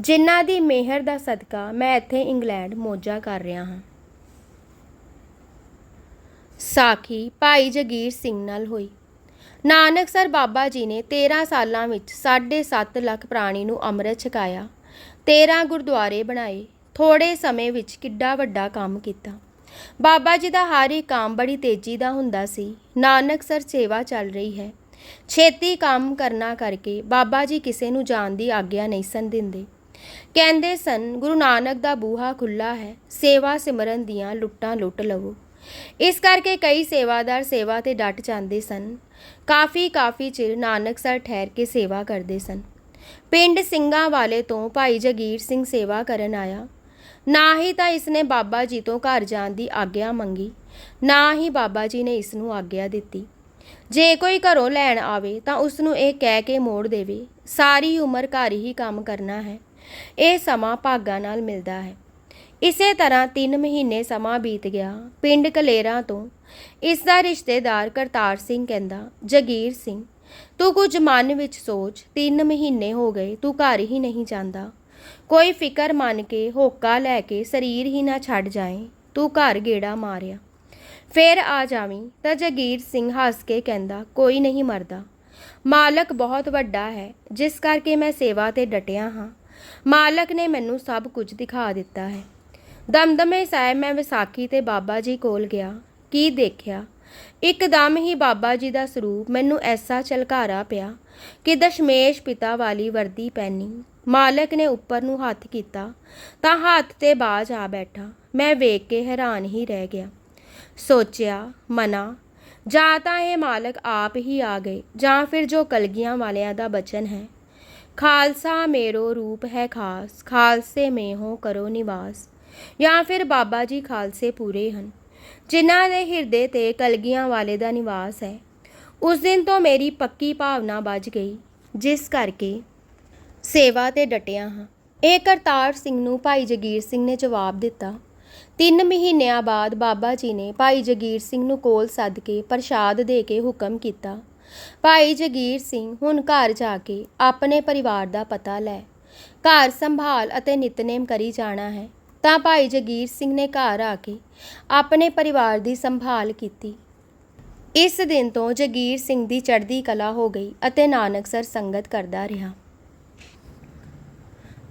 ਜਿਨ੍ਹਾਂ ਦੀ ਮਿਹਰ ਦਾ ਸਦਕਾ ਮੈਂ ਇੱਥੇ ਇੰਗਲੈਂਡ ਮੌਜਾਂ ਕਰ ਰਿਹਾ ਹਾਂ। ਸਾਖੀ ਭਾਈ ਜਗੀਰ ਸਿੰਘ ਨਾਲ ਹੋਈ। ਨਾਨਕਸਰ ਬਾਬਾ ਜੀ ਨੇ 13 ਸਾਲਾਂ ਵਿੱਚ 7.5 ਲੱਖ ਪ੍ਰਾਣੀ ਨੂੰ ਅੰਮ੍ਰਿਤ ਛਕਾਇਆ 13 ਗੁਰਦੁਆਰੇ ਬਣਾਏ ਥੋੜੇ ਸਮੇਂ ਵਿੱਚ ਕਿੱਡਾ ਵੱਡਾ ਕੰਮ ਕੀਤਾ। ਬਾਬਾ ਜੀ ਦਾ ਹਰ ਇੱਕ ਕੰਮ ਬੜੀ ਤੇਜ਼ੀ ਦਾ ਹੁੰਦਾ ਸੀ। ਨਾਨਕਸਰ ਸੇਵਾ ਚੱਲ ਰਹੀ ਹੈ। ਛੇਤੀ ਕੰਮ ਕਰਨਾ ਕਰਕੇ ਬਾਬਾ ਜੀ ਕਿਸੇ ਨੂੰ ਜਾਣ ਦੀ ਆਗਿਆ ਨਹੀਂ ਸਨ ਦਿੰਦੇ। ਕਹਿੰਦੇ ਸਨ, ਗੁਰੂ ਨਾਨਕ ਦਾ ਬੂਹਾ ਖੁੱਲਾ ਹੈ, ਸੇਵਾ ਸਿਮਰਨ ਦੀਆਂ ਲੁੱਟਾਂ ਲੁੱਟ ਲਵੋ। ਇਸ ਕਰਕੇ ਕਈ ਸੇਵਾਦਾਰ ਸੇਵਾ ਤੇ ਡਟ ਜਾਂਦੇ ਸਨ। ਕਾਫੀ ਕਾਫੀ ਚਿਰ ਨਾਨਕਸਰ ਠਹਿਰ ਕੇ ਸੇਵਾ ਕਰਦੇ ਸਨ। ਪਿੰਡ ਸਿੰਘਾਂ ਵਾਲੇ ਤੋਂ ਭਾਈ ਜਗੀਰ ਸਿੰਘ ਸੇਵਾ ਕਰਨ ਆਇਆ। ਨਾ ਹੀ ਤਾਂ ਇਸਨੇ ਬਾਬਾ ਜੀ ਤੋਂ ਘਰ ਜਾਣ ਦੀ ਆਗਿਆ ਮੰਗੀ, ਨਾ ਹੀ ਬਾਬਾ ਜੀ ਨੇ ਇਸ ਨੂੰ ਆਗਿਆ ਦਿੱਤੀ। ਜੇ ਕੋਈ ਘਰੋਂ ਲੈਣ ਆਵੇ ਤਾਂ ਉਸ ਨੂੰ ਇਹ ਕਹਿ ਕੇ ਮੋੜ ਦੇਵੇ, ਸਾਰੀ ਉਮਰ ਘਰ ਹੀ ਕੰਮ ਕਰਨਾ ਹੈ। ਇਹ ਸਮਾਂ ਭਾਗਾਂ ਨਾਲ ਮਿਲਦਾ ਹੈ। ਇਸੇ ਤਰ੍ਹਾਂ 3 ਮਹੀਨੇ ਸਮਾਂ ਬੀਤ ਗਿਆ। ਪਿੰਡ ਕਲੇਰਾਂ ਤੋਂ ਇਸ ਦਾ ਰਿਸ਼ਤੇਦਾਰ ਕਰਤਾਰ ਸਿੰਘ ਕਹਿੰਦਾ, ਜਗੀਰ ਸਿੰਘ, ਤੂੰ ਕੁਝ ਮਨ ਵਿੱਚ ਸੋਚ 3 ਮਹੀਨੇ ਹੋ ਗਏ, ਤੂੰ ਘਰ ਹੀ ਨਹੀਂ ਜਾਂਦਾ। ਕੋਈ ਫਿਕਰ ਮੰਨ ਕੇ ਹੋਕਾ ਲੈ ਕੇ ਸਰੀਰ ਹੀ ਨਾ ਛੱਡ ਜਾਏ, ਤੂੰ ਘਰ ਗੇੜਾ ਮਾਰਿਆ। ਫੇਰ ਆ ਜਾਵੀਂ, ਤਾਂ ਜਗੀਰ ਸਿੰਘ ਹੱਸ ਕੇ ਕਹਿੰਦਾ, ਕੋਈ ਨਹੀਂ ਮਰਦਾ। ਮਾਲਕ ਬਹੁਤ ਵੱਡਾ ਹੈ, ਜਿਸ ਕਰਕੇ ਮੈਂ ਸੇਵਾ ਤੇ ਡਟਿਆ ਹਾਂ। ਮਾਲਕ ਨੇ ਮੈਨੂੰ ਸਭ ਕੁਝ ਦਿਖਾ ਦਿੱਤਾ ਹੈ। ਦਮਦਮੇ ਸਾਹਿਬ ਮੈਂ ਵਿਸਾਖੀ ਤੇ ਬਾਬਾ ਜੀ ਕੋਲ ਗਿਆ, ਕੀ ਦੇਖਿਆ? ਇੱਕਦਮ ਹੀ ਬਾਬਾ ਜੀ ਦਾ ਸਰੂਪ ਮੈਨੂੰ ਐਸਾ ਝਲਕਾਰਾ ਪਿਆ ਕਿ ਦਸ਼ਮੇਸ਼ ਪਿਤਾ ਵਾਲੀ ਵਰਦੀ ਪਹਿਨੀ, ਮਾਲਕ ਨੇ ਉੱਪਰ ਨੂੰ ਹੱਥ ਕੀਤਾ, ਤਾਂ ਹੱਥ ਤੇ ਬਾਜ ਆ ਬੈਠਾ, ਮੈਂ ਵੇਖ ਕੇ ਹੈਰਾਨ ਹੀ ਰਹਿ ਗਿਆ। ਸੋਚਿਆ, ਮਨਾ, ਜਾਂ ਤਾਂ ਇਹ ਮਾਲਕ ਆਪ ਹੀ ਆ ਗਏ, ਜਾਂ ਫਿਰ ਜੋ ਕਲਗੀਆਂ ਵਾਲਿਆਂ ਦਾ ਬਚਨ ਹੈ। ਖਾਲਸਾ ਮੇਰੋ ਰੂਪ ਹੈ ਖਾਸ, ਖਾਲਸੇ ਮੇ ਹੋ ਕਰੋ ਨਿਵਾਸ। ਜਾਂ ਫਿਰ ਬਾਬਾ ਜੀ ਖਾਲਸੇ ਪੂਰੇ ਹਨ, ਜਿਨ੍ਹਾਂ ਦੇ ਹਿਰਦੇ ਤੇ ਕਲਗੀਆਂ ਵਾਲੇ ਦਾ ਨਿਵਾਸ ਹੈ। ਉਸ ਦਿਨ ਤੋਂ ਮੇਰੀ ਪੱਕੀ ਭਾਵਨਾ ਵੱਜ ਗਈ, ਜਿਸ ਕਰਕੇ ਸੇਵਾ ਤੇ ਡਟਿਆ ਹਾਂ। ਇਹ ਕਰਤਾਰ ਸਿੰਘ ਨੂੰ ਭਾਈ ਜਗੀਰ ਸਿੰਘ ਨੇ ਜਵਾਬ ਦਿੱਤਾ। ਤਿੰਨ ਮਹੀਨਿਆਂ ਬਾਅਦ ਬਾਬਾ ਜੀ ਨੇ ਭਾਈ ਜਗੀਰ ਸਿੰਘ ਨੂੰ ਕੋਲ ਸੱਦ ਕੇ ਪ੍ਰਸ਼ਾਦ ਦੇ ਕੇ ਹੁਕਮ ਕੀਤਾ। ਭਾਈ ਜਗੀਰ ਸਿੰਘ ਹੁਣ ਘਰ ਜਾ ਕੇ ਆਪਣੇ ਪਰਿਵਾਰ ਦਾ ਪਤਾ ਲੈ, ਘਰ ਸੰਭਾਲ ਅਤੇ ਨਿਤਨੇਮ ਕਰੀ ਜਾਣਾ ਹੈ। ਤਾਂ ਭਾਈ ਜਗੀਰ ਸਿੰਘ ਨੇ ਘਰ ਆ ਕੇ ਆਪਣੇ ਪਰਿਵਾਰ ਦੀ ਸੰਭਾਲ ਕੀਤੀ। ਇਸ ਦਿਨ ਤੋਂ ਜਗੀਰ ਸਿੰਘ ਦੀ ਚੜ੍ਹਦੀ ਕਲਾ ਹੋ ਗਈ ਅਤੇ ਨਾਨਕਸਰ ਸੰਗਤ ਕਰਦਾ ਰਿਹਾ।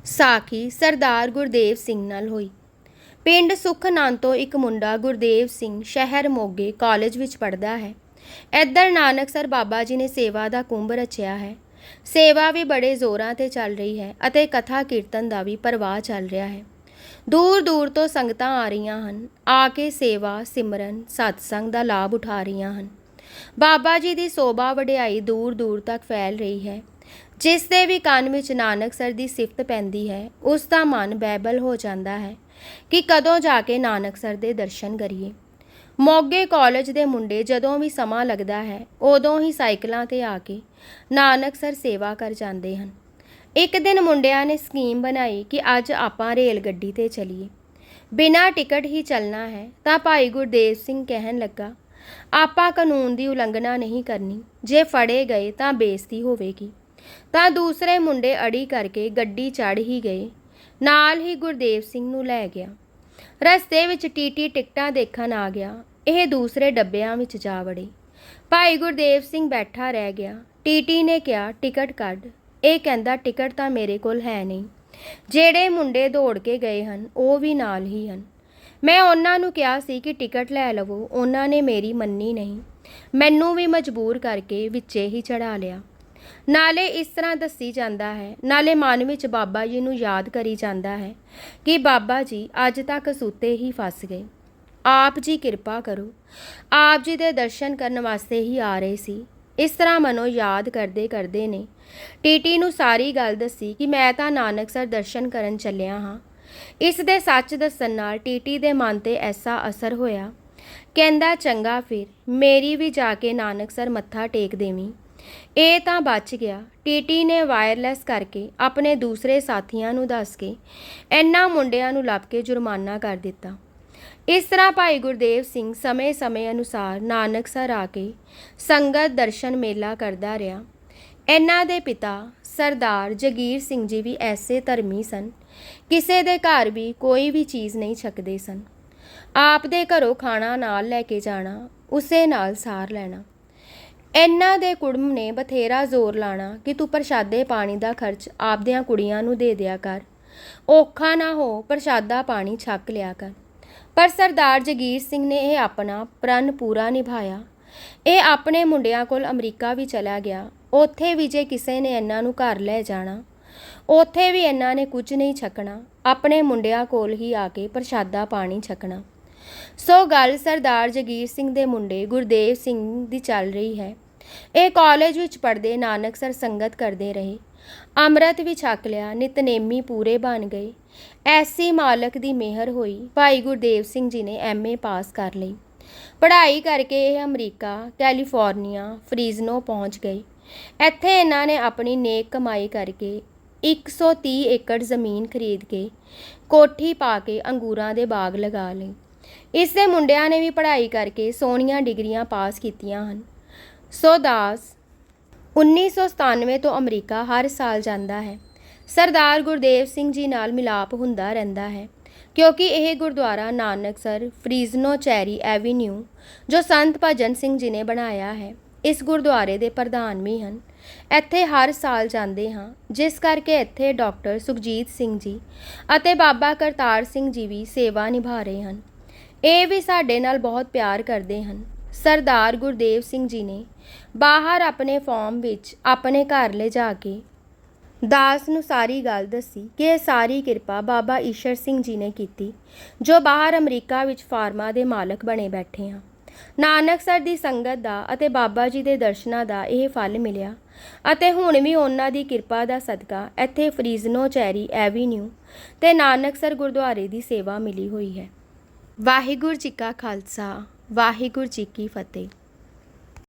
ਸਾਖੀ ਸਰਦਾਰ ਗੁਰਦੇਵ ਸਿੰਘ ਨਾਲ ਹੋਈ। ਪਿੰਡ ਸੁਖਨੰਦ ਤੋਂ ਇੱਕ ਮੁੰਡਾ ਗੁਰਦੇਵ ਸਿੰਘ ਸ਼ਹਿਰ ਮੋਗੇ ਕਾਲਜ ਵਿੱਚ ਪੜ੍ਹਦਾ ਹੈ। ਇੱਧਰ ਨਾਨਕਸਰ ਬਾਬਾ ਜੀ ਨੇ ਸੇਵਾ ਦਾ ਕੁੰਭ ਰਚਿਆ ਹੈ। ਸੇਵਾ ਵੀ ਬੜੇ ਜ਼ੋਰਾਂ ਤੇ ਚੱਲ ਰਹੀ ਹੈ ਅਤੇ ਕਥਾ ਕੀਰਤਨ ਦਾ ਵੀ ਪ੍ਰਵਾਹ ਚੱਲ ਰਿਹਾ ਹੈ। ਦੂਰ ਦੂਰ ਤੋਂ ਸੰਗਤਾਂ ਆ ਰਹੀਆਂ ਹਨ। ਆ ਕੇ ਸੇਵਾ, ਸਿਮਰਨ, ਸਤਸੰਗ ਦਾ ਲਾਭ ਉਠਾ ਰਹੀਆਂ ਹਨ। ਬਾਬਾ ਜੀ ਦੀ ਸੋਭਾ ਵਡਿਆਈ ਦੂਰ ਦੂਰ ਤੱਕ ਫੈਲ ਰਹੀ ਹੈ। ਜਿਸ ਦੇ ਵੀ ਕੰਨ ਵਿੱਚ ਨਾਨਕ ਸਰ ਦੀ ਸਿਫਤ ਪੈਂਦੀ ਹੈ, ਉਸ ਦਾ ਮਨ ਬੈਬਲ ਹੋ ਜਾਂਦਾ ਹੈ ਕਿ ਕਦੋਂ ਜਾ ਕੇ ਨਾਨਕ ਸਰ ਦੇ ਦਰਸ਼ਨ ਕਰੀਏ। ਮੋਗੇ ਕਾਲਜ ਦੇ ਮੁੰਡੇ ਜਦੋਂ ਵੀ ਸਮਾਂ ਲੱਗਦਾ ਹੈ, ਉਦੋਂ ਹੀ ਸਾਈਕਲਾਂ ਤੇ ਆ ਕੇ ਨਾਨਕ ਸਰ ਸੇਵਾ ਕਰ ਜਾਂਦੇ ਹਨ। ਇੱਕ ਦਿਨ ਮੁੰਡਿਆਂ ਨੇ ਸਕੀਮ ਬਣਾਈ ਕਿ ਅੱਜ ਆਪਾਂ ਰੇਲ ਗੱਡੀ ਤੇ ਚਲੀਏ। ਬਿਨਾਂ ਟਿਕਟ ਹੀ ਚੱਲਣਾ ਹੈ, ਤਾਂ ਭਾਈ ਗੁਰਦੇਵ ਸਿੰਘ ਕਹਿਣ ਲੱਗਾ, ਆਪਾਂ ਕਾਨੂੰਨ ਦੀ ਉਲੰਘਣਾ ਨਹੀਂ ਕਰਨੀ। ਜੇ ਫੜੇ ਗਏ ਤਾਂ ਬੇਇੱਜ਼ਤੀ ਹੋਵੇਗੀ। ਤਾਂ ਦੂਸਰੇ ਮੁੰਡੇ ਅੜੀ ਕਰਕੇ ਗੱਡੀ ਚੜ੍ਹ ਹੀ ਗਏ। ਨਾਲ ਹੀ ਗੁਰਦੇਵ ਸਿੰਘ ਨੂੰ ਲੈ ਗਿਆ। ਰਸਤੇ ਵਿੱਚ ਟੀਟੀ ਟਿਕਟਾਂ ਦੇਖਣ ਆ ਗਿਆ। ਇਹ ਦੂਸਰੇ ਡੱਬਿਆਂ ਵਿੱਚ ਜਾ ਵੜੇ। ਭਾਈ ਗੁਰਦੇਵ ਸਿੰਘ ਬੈਠਾ ਰਹਿ ਗਿਆ। ਟੀਟੀ ਨੇ ਕਿਹਾ, ਟਿਕਟ ਕੱਢ। ਇਹ ਕਹਿੰਦਾ, ਟਿਕਟ ਤਾਂ ਮੇਰੇ ਕੋਲ ਹੈ ਨਹੀਂ। ਜਿਹੜੇ ਮੁੰਡੇ ਦੌੜ ਕੇ ਗਏ ਹਨ, ਉਹ ਵੀ ਨਾਲ ਹੀ ਹਨ। ਮੈਂ ਉਹਨਾਂ ਨੂੰ ਕਿਹਾ ਸੀ ਕਿ ਟਿਕਟ ਲੈ ਲਵੋ, ਉਹਨਾਂ ਨੇ ਮੇਰੀ ਮੰਨੀ ਨਹੀਂ। ਮੈਨੂੰ ਵੀ ਮਜਬੂਰ ਕਰਕੇ ਵਿੱਚੇ ਹੀ ਚੜਾ ਲਿਆ। ਨਾਲੇ ਇਸ ਤਰ੍ਹਾਂ ਦੱਸੀ ਜਾਂਦਾ ਹੈ, ਨਾਲੇ ਮਨ ਵਿੱਚ ਬਾਬਾ ਜੀ ਨੂੰ ਯਾਦ ਕਰੀ ਜਾਂਦਾ ਹੈ ਕਿ ਬਾਬਾ ਜੀ ਅੱਜ ਤੱਕ ਸੁੱਤੇ ਹੀ ਫਸ ਗਏ। ਆਪ ਜੀ ਕਿਰਪਾ ਕਰੋ। ਆਪ ਜੀ ਦੇ ਦਰਸ਼ਨ ਕਰਨ ਵਾਸਤੇ ਹੀ ਆ ਰਹੇ ਸੀ। ਇਸ ਤਰ੍ਹਾਂ ਮਨੋ ਯਾਦ ਕਰਦੇ ਕਰਦੇ ਨੇ ਟੀਟੀ ਨੂੰ ਸਾਰੀ ਗੱਲ ਦੱਸੀ ਕਿ ਮੈਂ ਤਾਂ ਨਾਨਕਸਰ ਦਰਸ਼ਨ ਕਰਨ ਚੱਲਿਆ ਹਾਂ। ਇਸ ਦੇ ਸੱਚ ਦੱਸਣ ਨਾਲ ਟੀਟੀ ਦੇ ਮਨ ਤੇ ਐਸਾ ਅਸਰ ਹੋਇਆ। ਕਹਿੰਦਾ, ਚੰਗਾ ਫਿਰ, ਮੇਰੀ ਵੀ ਜਾ ਕੇ ਨਾਨਕਸਰ ਮੱਥਾ ਟੇਕ ਦੇਵੀਂ। ਇਹ ਤਾਂ ਬਚ ਗਿਆ। ਟੀਟੀ ਨੇ ਵਾਇਰਲੈਸ ਕਰਕੇ ਆਪਣੇ ਦੂਸਰੇ ਸਾਥੀਆਂ ਨੂੰ ਦੱਸ ਕੇ ਇਹਨਾਂ ਮੁੰਡਿਆਂ ਨੂੰ ਲੱਭ ਕੇ ਜੁਰਮਾਨਾ ਕਰ ਦਿੱਤਾ। ਇਸ ਤਰ੍ਹਾਂ ਭਾਈ ਗੁਰਦੇਵ ਸਿੰਘ ਸਮੇਂ-ਸਮੇਂ ਅਨੁਸਾਰ ਨਾਨਕਸਰ ਆ ਕੇ ਸੰਗਤ ਦਰਸ਼ਨ ਮੇਲਾ ਕਰਦਾ ਰਿਹਾ। ਇਹਨਾਂ ਦੇ ਪਿਤਾ ਸਰਦਾਰ ਜਗੀਰ ਸਿੰਘ ਜੀ ਵੀ ਐਸੇ ਧਰਮੀ ਸਨ। ਕਿਸੇ ਦੇ ਘਰ ਵੀ ਕੋਈ ਵੀ ਚੀਜ਼ ਨਹੀਂ ਛਕਦੇ ਸਨ। ਆਪ ਦੇ ਘਰੋਂ ਖਾਣਾ ਨਾਲ ਲੈ ਕੇ ਜਾਣਾ, ਉਸੇ ਨਾਲ ਸਾਰ ਲੈਣਾ। ਇਹਨਾਂ ਦੇ ਕੁੜਮ ਨੇ ਬਥੇਰਾ ਜ਼ੋਰ ਲਾਣਾ ਕਿ ਤੂੰ ਪ੍ਰਸ਼ਾਦੇ ਪਾਣੀ ਦਾ ਖਰਚ ਆਪਦਿਆਂ ਕੁੜੀਆਂ ਨੂੰ ਦੇ ਦਿਆ ਕਰ। ਔਖਾ ਨਾ ਹੋ ਪ੍ਰਸ਼ਾਦਾ ਪਾਣੀ ਛਕ ਲਿਆ ਕਰ। ਪਰ ਸਰਦਾਰ ਜਗੀਰ ਸਿੰਘ ਨੇ ਇਹ ਆਪਣਾ ਪ੍ਰਣ ਪੂਰਾ ਨਿਭਾਇਆ। ਇਹ ਆਪਣੇ ਮੁੰਡਿਆਂ ਕੋਲ ਅਮਰੀਕਾ ਵੀ ਚਲਾ ਗਿਆ। ਉੱਥੇ ਵੀ ਜੇ ਕਿਸੇ ਨੇ ਇਹਨਾਂ ਨੂੰ ਘਰ ਲੈ ਜਾਣਾ, ਉੱਥੇ ਵੀ ਇਹਨਾਂ ਨੇ ਕੁਝ ਨਹੀਂ ਛਕਣਾ, ਆਪਣੇ ਮੁੰਡਿਆਂ ਕੋਲ ਹੀ ਆ ਕੇ ਪ੍ਰਸ਼ਾਦਾ ਪਾਣੀ ਛਕਣਾ। ਸੋ ਗੱਲ ਸਰਦਾਰ ਜਗੀਰ ਸਿੰਘ ਦੇ ਮੁੰਡੇ ਗੁਰਦੇਵ ਸਿੰਘ ਦੀ ਚੱਲ ਰਹੀ ਹੈ। ਇਹ ਕਾਲਜ ਵਿੱਚ ਪੜ੍ਹਦੇ ਨਾਨਕਸਰ ਸੰਗਤ ਕਰਦੇ ਰਹੇ। ਅੰਮ੍ਰਿਤ ਵੀ ਛਕ ਲਿਆ, ਨਿਤਨੇਮੀ ਪੂਰੇ ਬਣ ਗਏ। ਐਸੀ ਮਾਲਕ ਦੀ ਮਿਹਰ ਹੋਈ, ਭਾਈ ਗੁਰਦੇਵ ਸਿੰਘ ਜੀ ਨੇ ਐਮਏ ਪਾਸ ਕਰ ਲਈ। ਪੜ੍ਹਾਈ ਕਰਕੇ ਇਹ ਅਮਰੀਕਾ, ਕੈਲੀਫੋਰਨੀਆ, ਫਰੀਜ਼ਨੋ ਪਹੁੰਚ ਗਏ। ਇੱਥੇ ਇਹਨਾਂ ਨੇ ਆਪਣੀ ਨੇਕ ਕਮਾਈ ਕਰਕੇ 130 ਏਕੜ ਜ਼ਮੀਨ ਖਰੀਦ ਕੇ ਕੋਠੀ ਪਾ ਕੇ ਅੰਗੂਰਾਂ ਦੇ ਬਾਗ ਲਗਾ ਲਏ। ਇਸ ਦੇ ਮੁੰਡਿਆਂ ਨੇ ਵੀ ਪੜ੍ਹਾਈ ਕਰਕੇ ਸੋਹਣੀਆਂ ਡਿਗਰੀਆਂ ਪਾਸ ਕੀਤੀਆਂ ਹਨ। ਸੋ ਦਾਸ 1997 ਤੋਂ ਅਮਰੀਕਾ ਹਰ ਸਾਲ ਜਾਂਦਾ ਹੈ। ਸਰਦਾਰ ਗੁਰਦੇਵ ਸਿੰਘ ਜੀ ਨਾਲ ਮਿਲਾਪ ਹੁੰਦਾ ਰਹਿੰਦਾ ਹੈ, ਕਿਉਂਕਿ ਇਹ Gurdwara Nanaksar Fresno Cherry Avenue, ਜੋ ਸੰਤ ਭਜਨ ਸਿੰਘ ਜੀ ਨੇ ਬਣਾਇਆ ਹੈ। ਇਸ ਗੁਰਦੁਆਰੇ ਦੇ ਪ੍ਰਧਾਨ ਵੀ ਹਨ। ਇੱਥੇ ਹਰ ਸਾਲ ਜਾਂਦੇ ਹਾਂ, ਜਿਸ ਕਰਕੇ ਇੱਥੇ ਡਾਕਟਰ ਸੁਖਜੀਤ ਸਿੰਘ ਜੀ ਅਤੇ ਬਾਬਾ ਕਰਤਾਰ ਸਿੰਘ ਜੀ ਵੀ ਸੇਵਾ ਨਿਭਾ ਰਹੇ ਹਨ। ਇਹ ਵੀ ਸਾਡੇ ਨਾਲ ਬਹੁਤ ਪਿਆਰ ਕਰਦੇ ਹਨ। ਸਰਦਾਰ ਗੁਰਦੇਵ ਸਿੰਘ ਜੀ ਨੇ ਬਾਹਰ ਆਪਣੇ ਫਾਰਮ ਵਿੱਚ ਆਪਣੇ ਘਰ ਲੈ ਜਾ ਕੇ ਦਾਸ ਨੂੰ ਸਾਰੀ ਗੱਲ ਦੱਸੀ ਕਿ ਇਹ ਸਾਰੀ ਕਿਰਪਾ ਬਾਬਾ ਈਸ਼ਰ ਸਿੰਘ ਜੀ ਨੇ ਕੀਤੀ, ਜੋ ਬਾਹਰ ਅਮਰੀਕਾ ਵਿੱਚ ਫਾਰਮਾਂ ਦੇ ਮਾਲਕ ਬਣੇ ਬੈਠੇ ਹਨ ਨਾਨਕਸਰ ਦੀ ਸੰਗਤ ਦਾ ਅਤੇ ਬਾਬਾ ਜੀ ਦੇ ਦਰਸ਼ਨਾਂ ਦਾ ਇਹ ਫਲ ਮਿਲਿਆ। ਅਤੇ ਹੁਣ ਵੀ ਉਹਨਾਂ ਦੀ ਕਿਰਪਾ ਦਾ ਸਦਕਾ ਇੱਥੇ ਫਰੀਜ਼ਨੋ ਚੈਰੀ ਐਵੀਨਿਊ ਤੇ ਨਾਨਕਸਰ ਗੁਰਦੁਆਰੇ ਦੀ ਸੇਵਾ ਮਿਲੀ ਹੋਈ ਹੈ। ਵਾਹਿਗੁਰੂ ਜੀ ਕਾ ਖਾਲਸਾ, ਵਾਹਿਗੁਰੂ ਜੀ ਕੀ ਫਤਿਹ।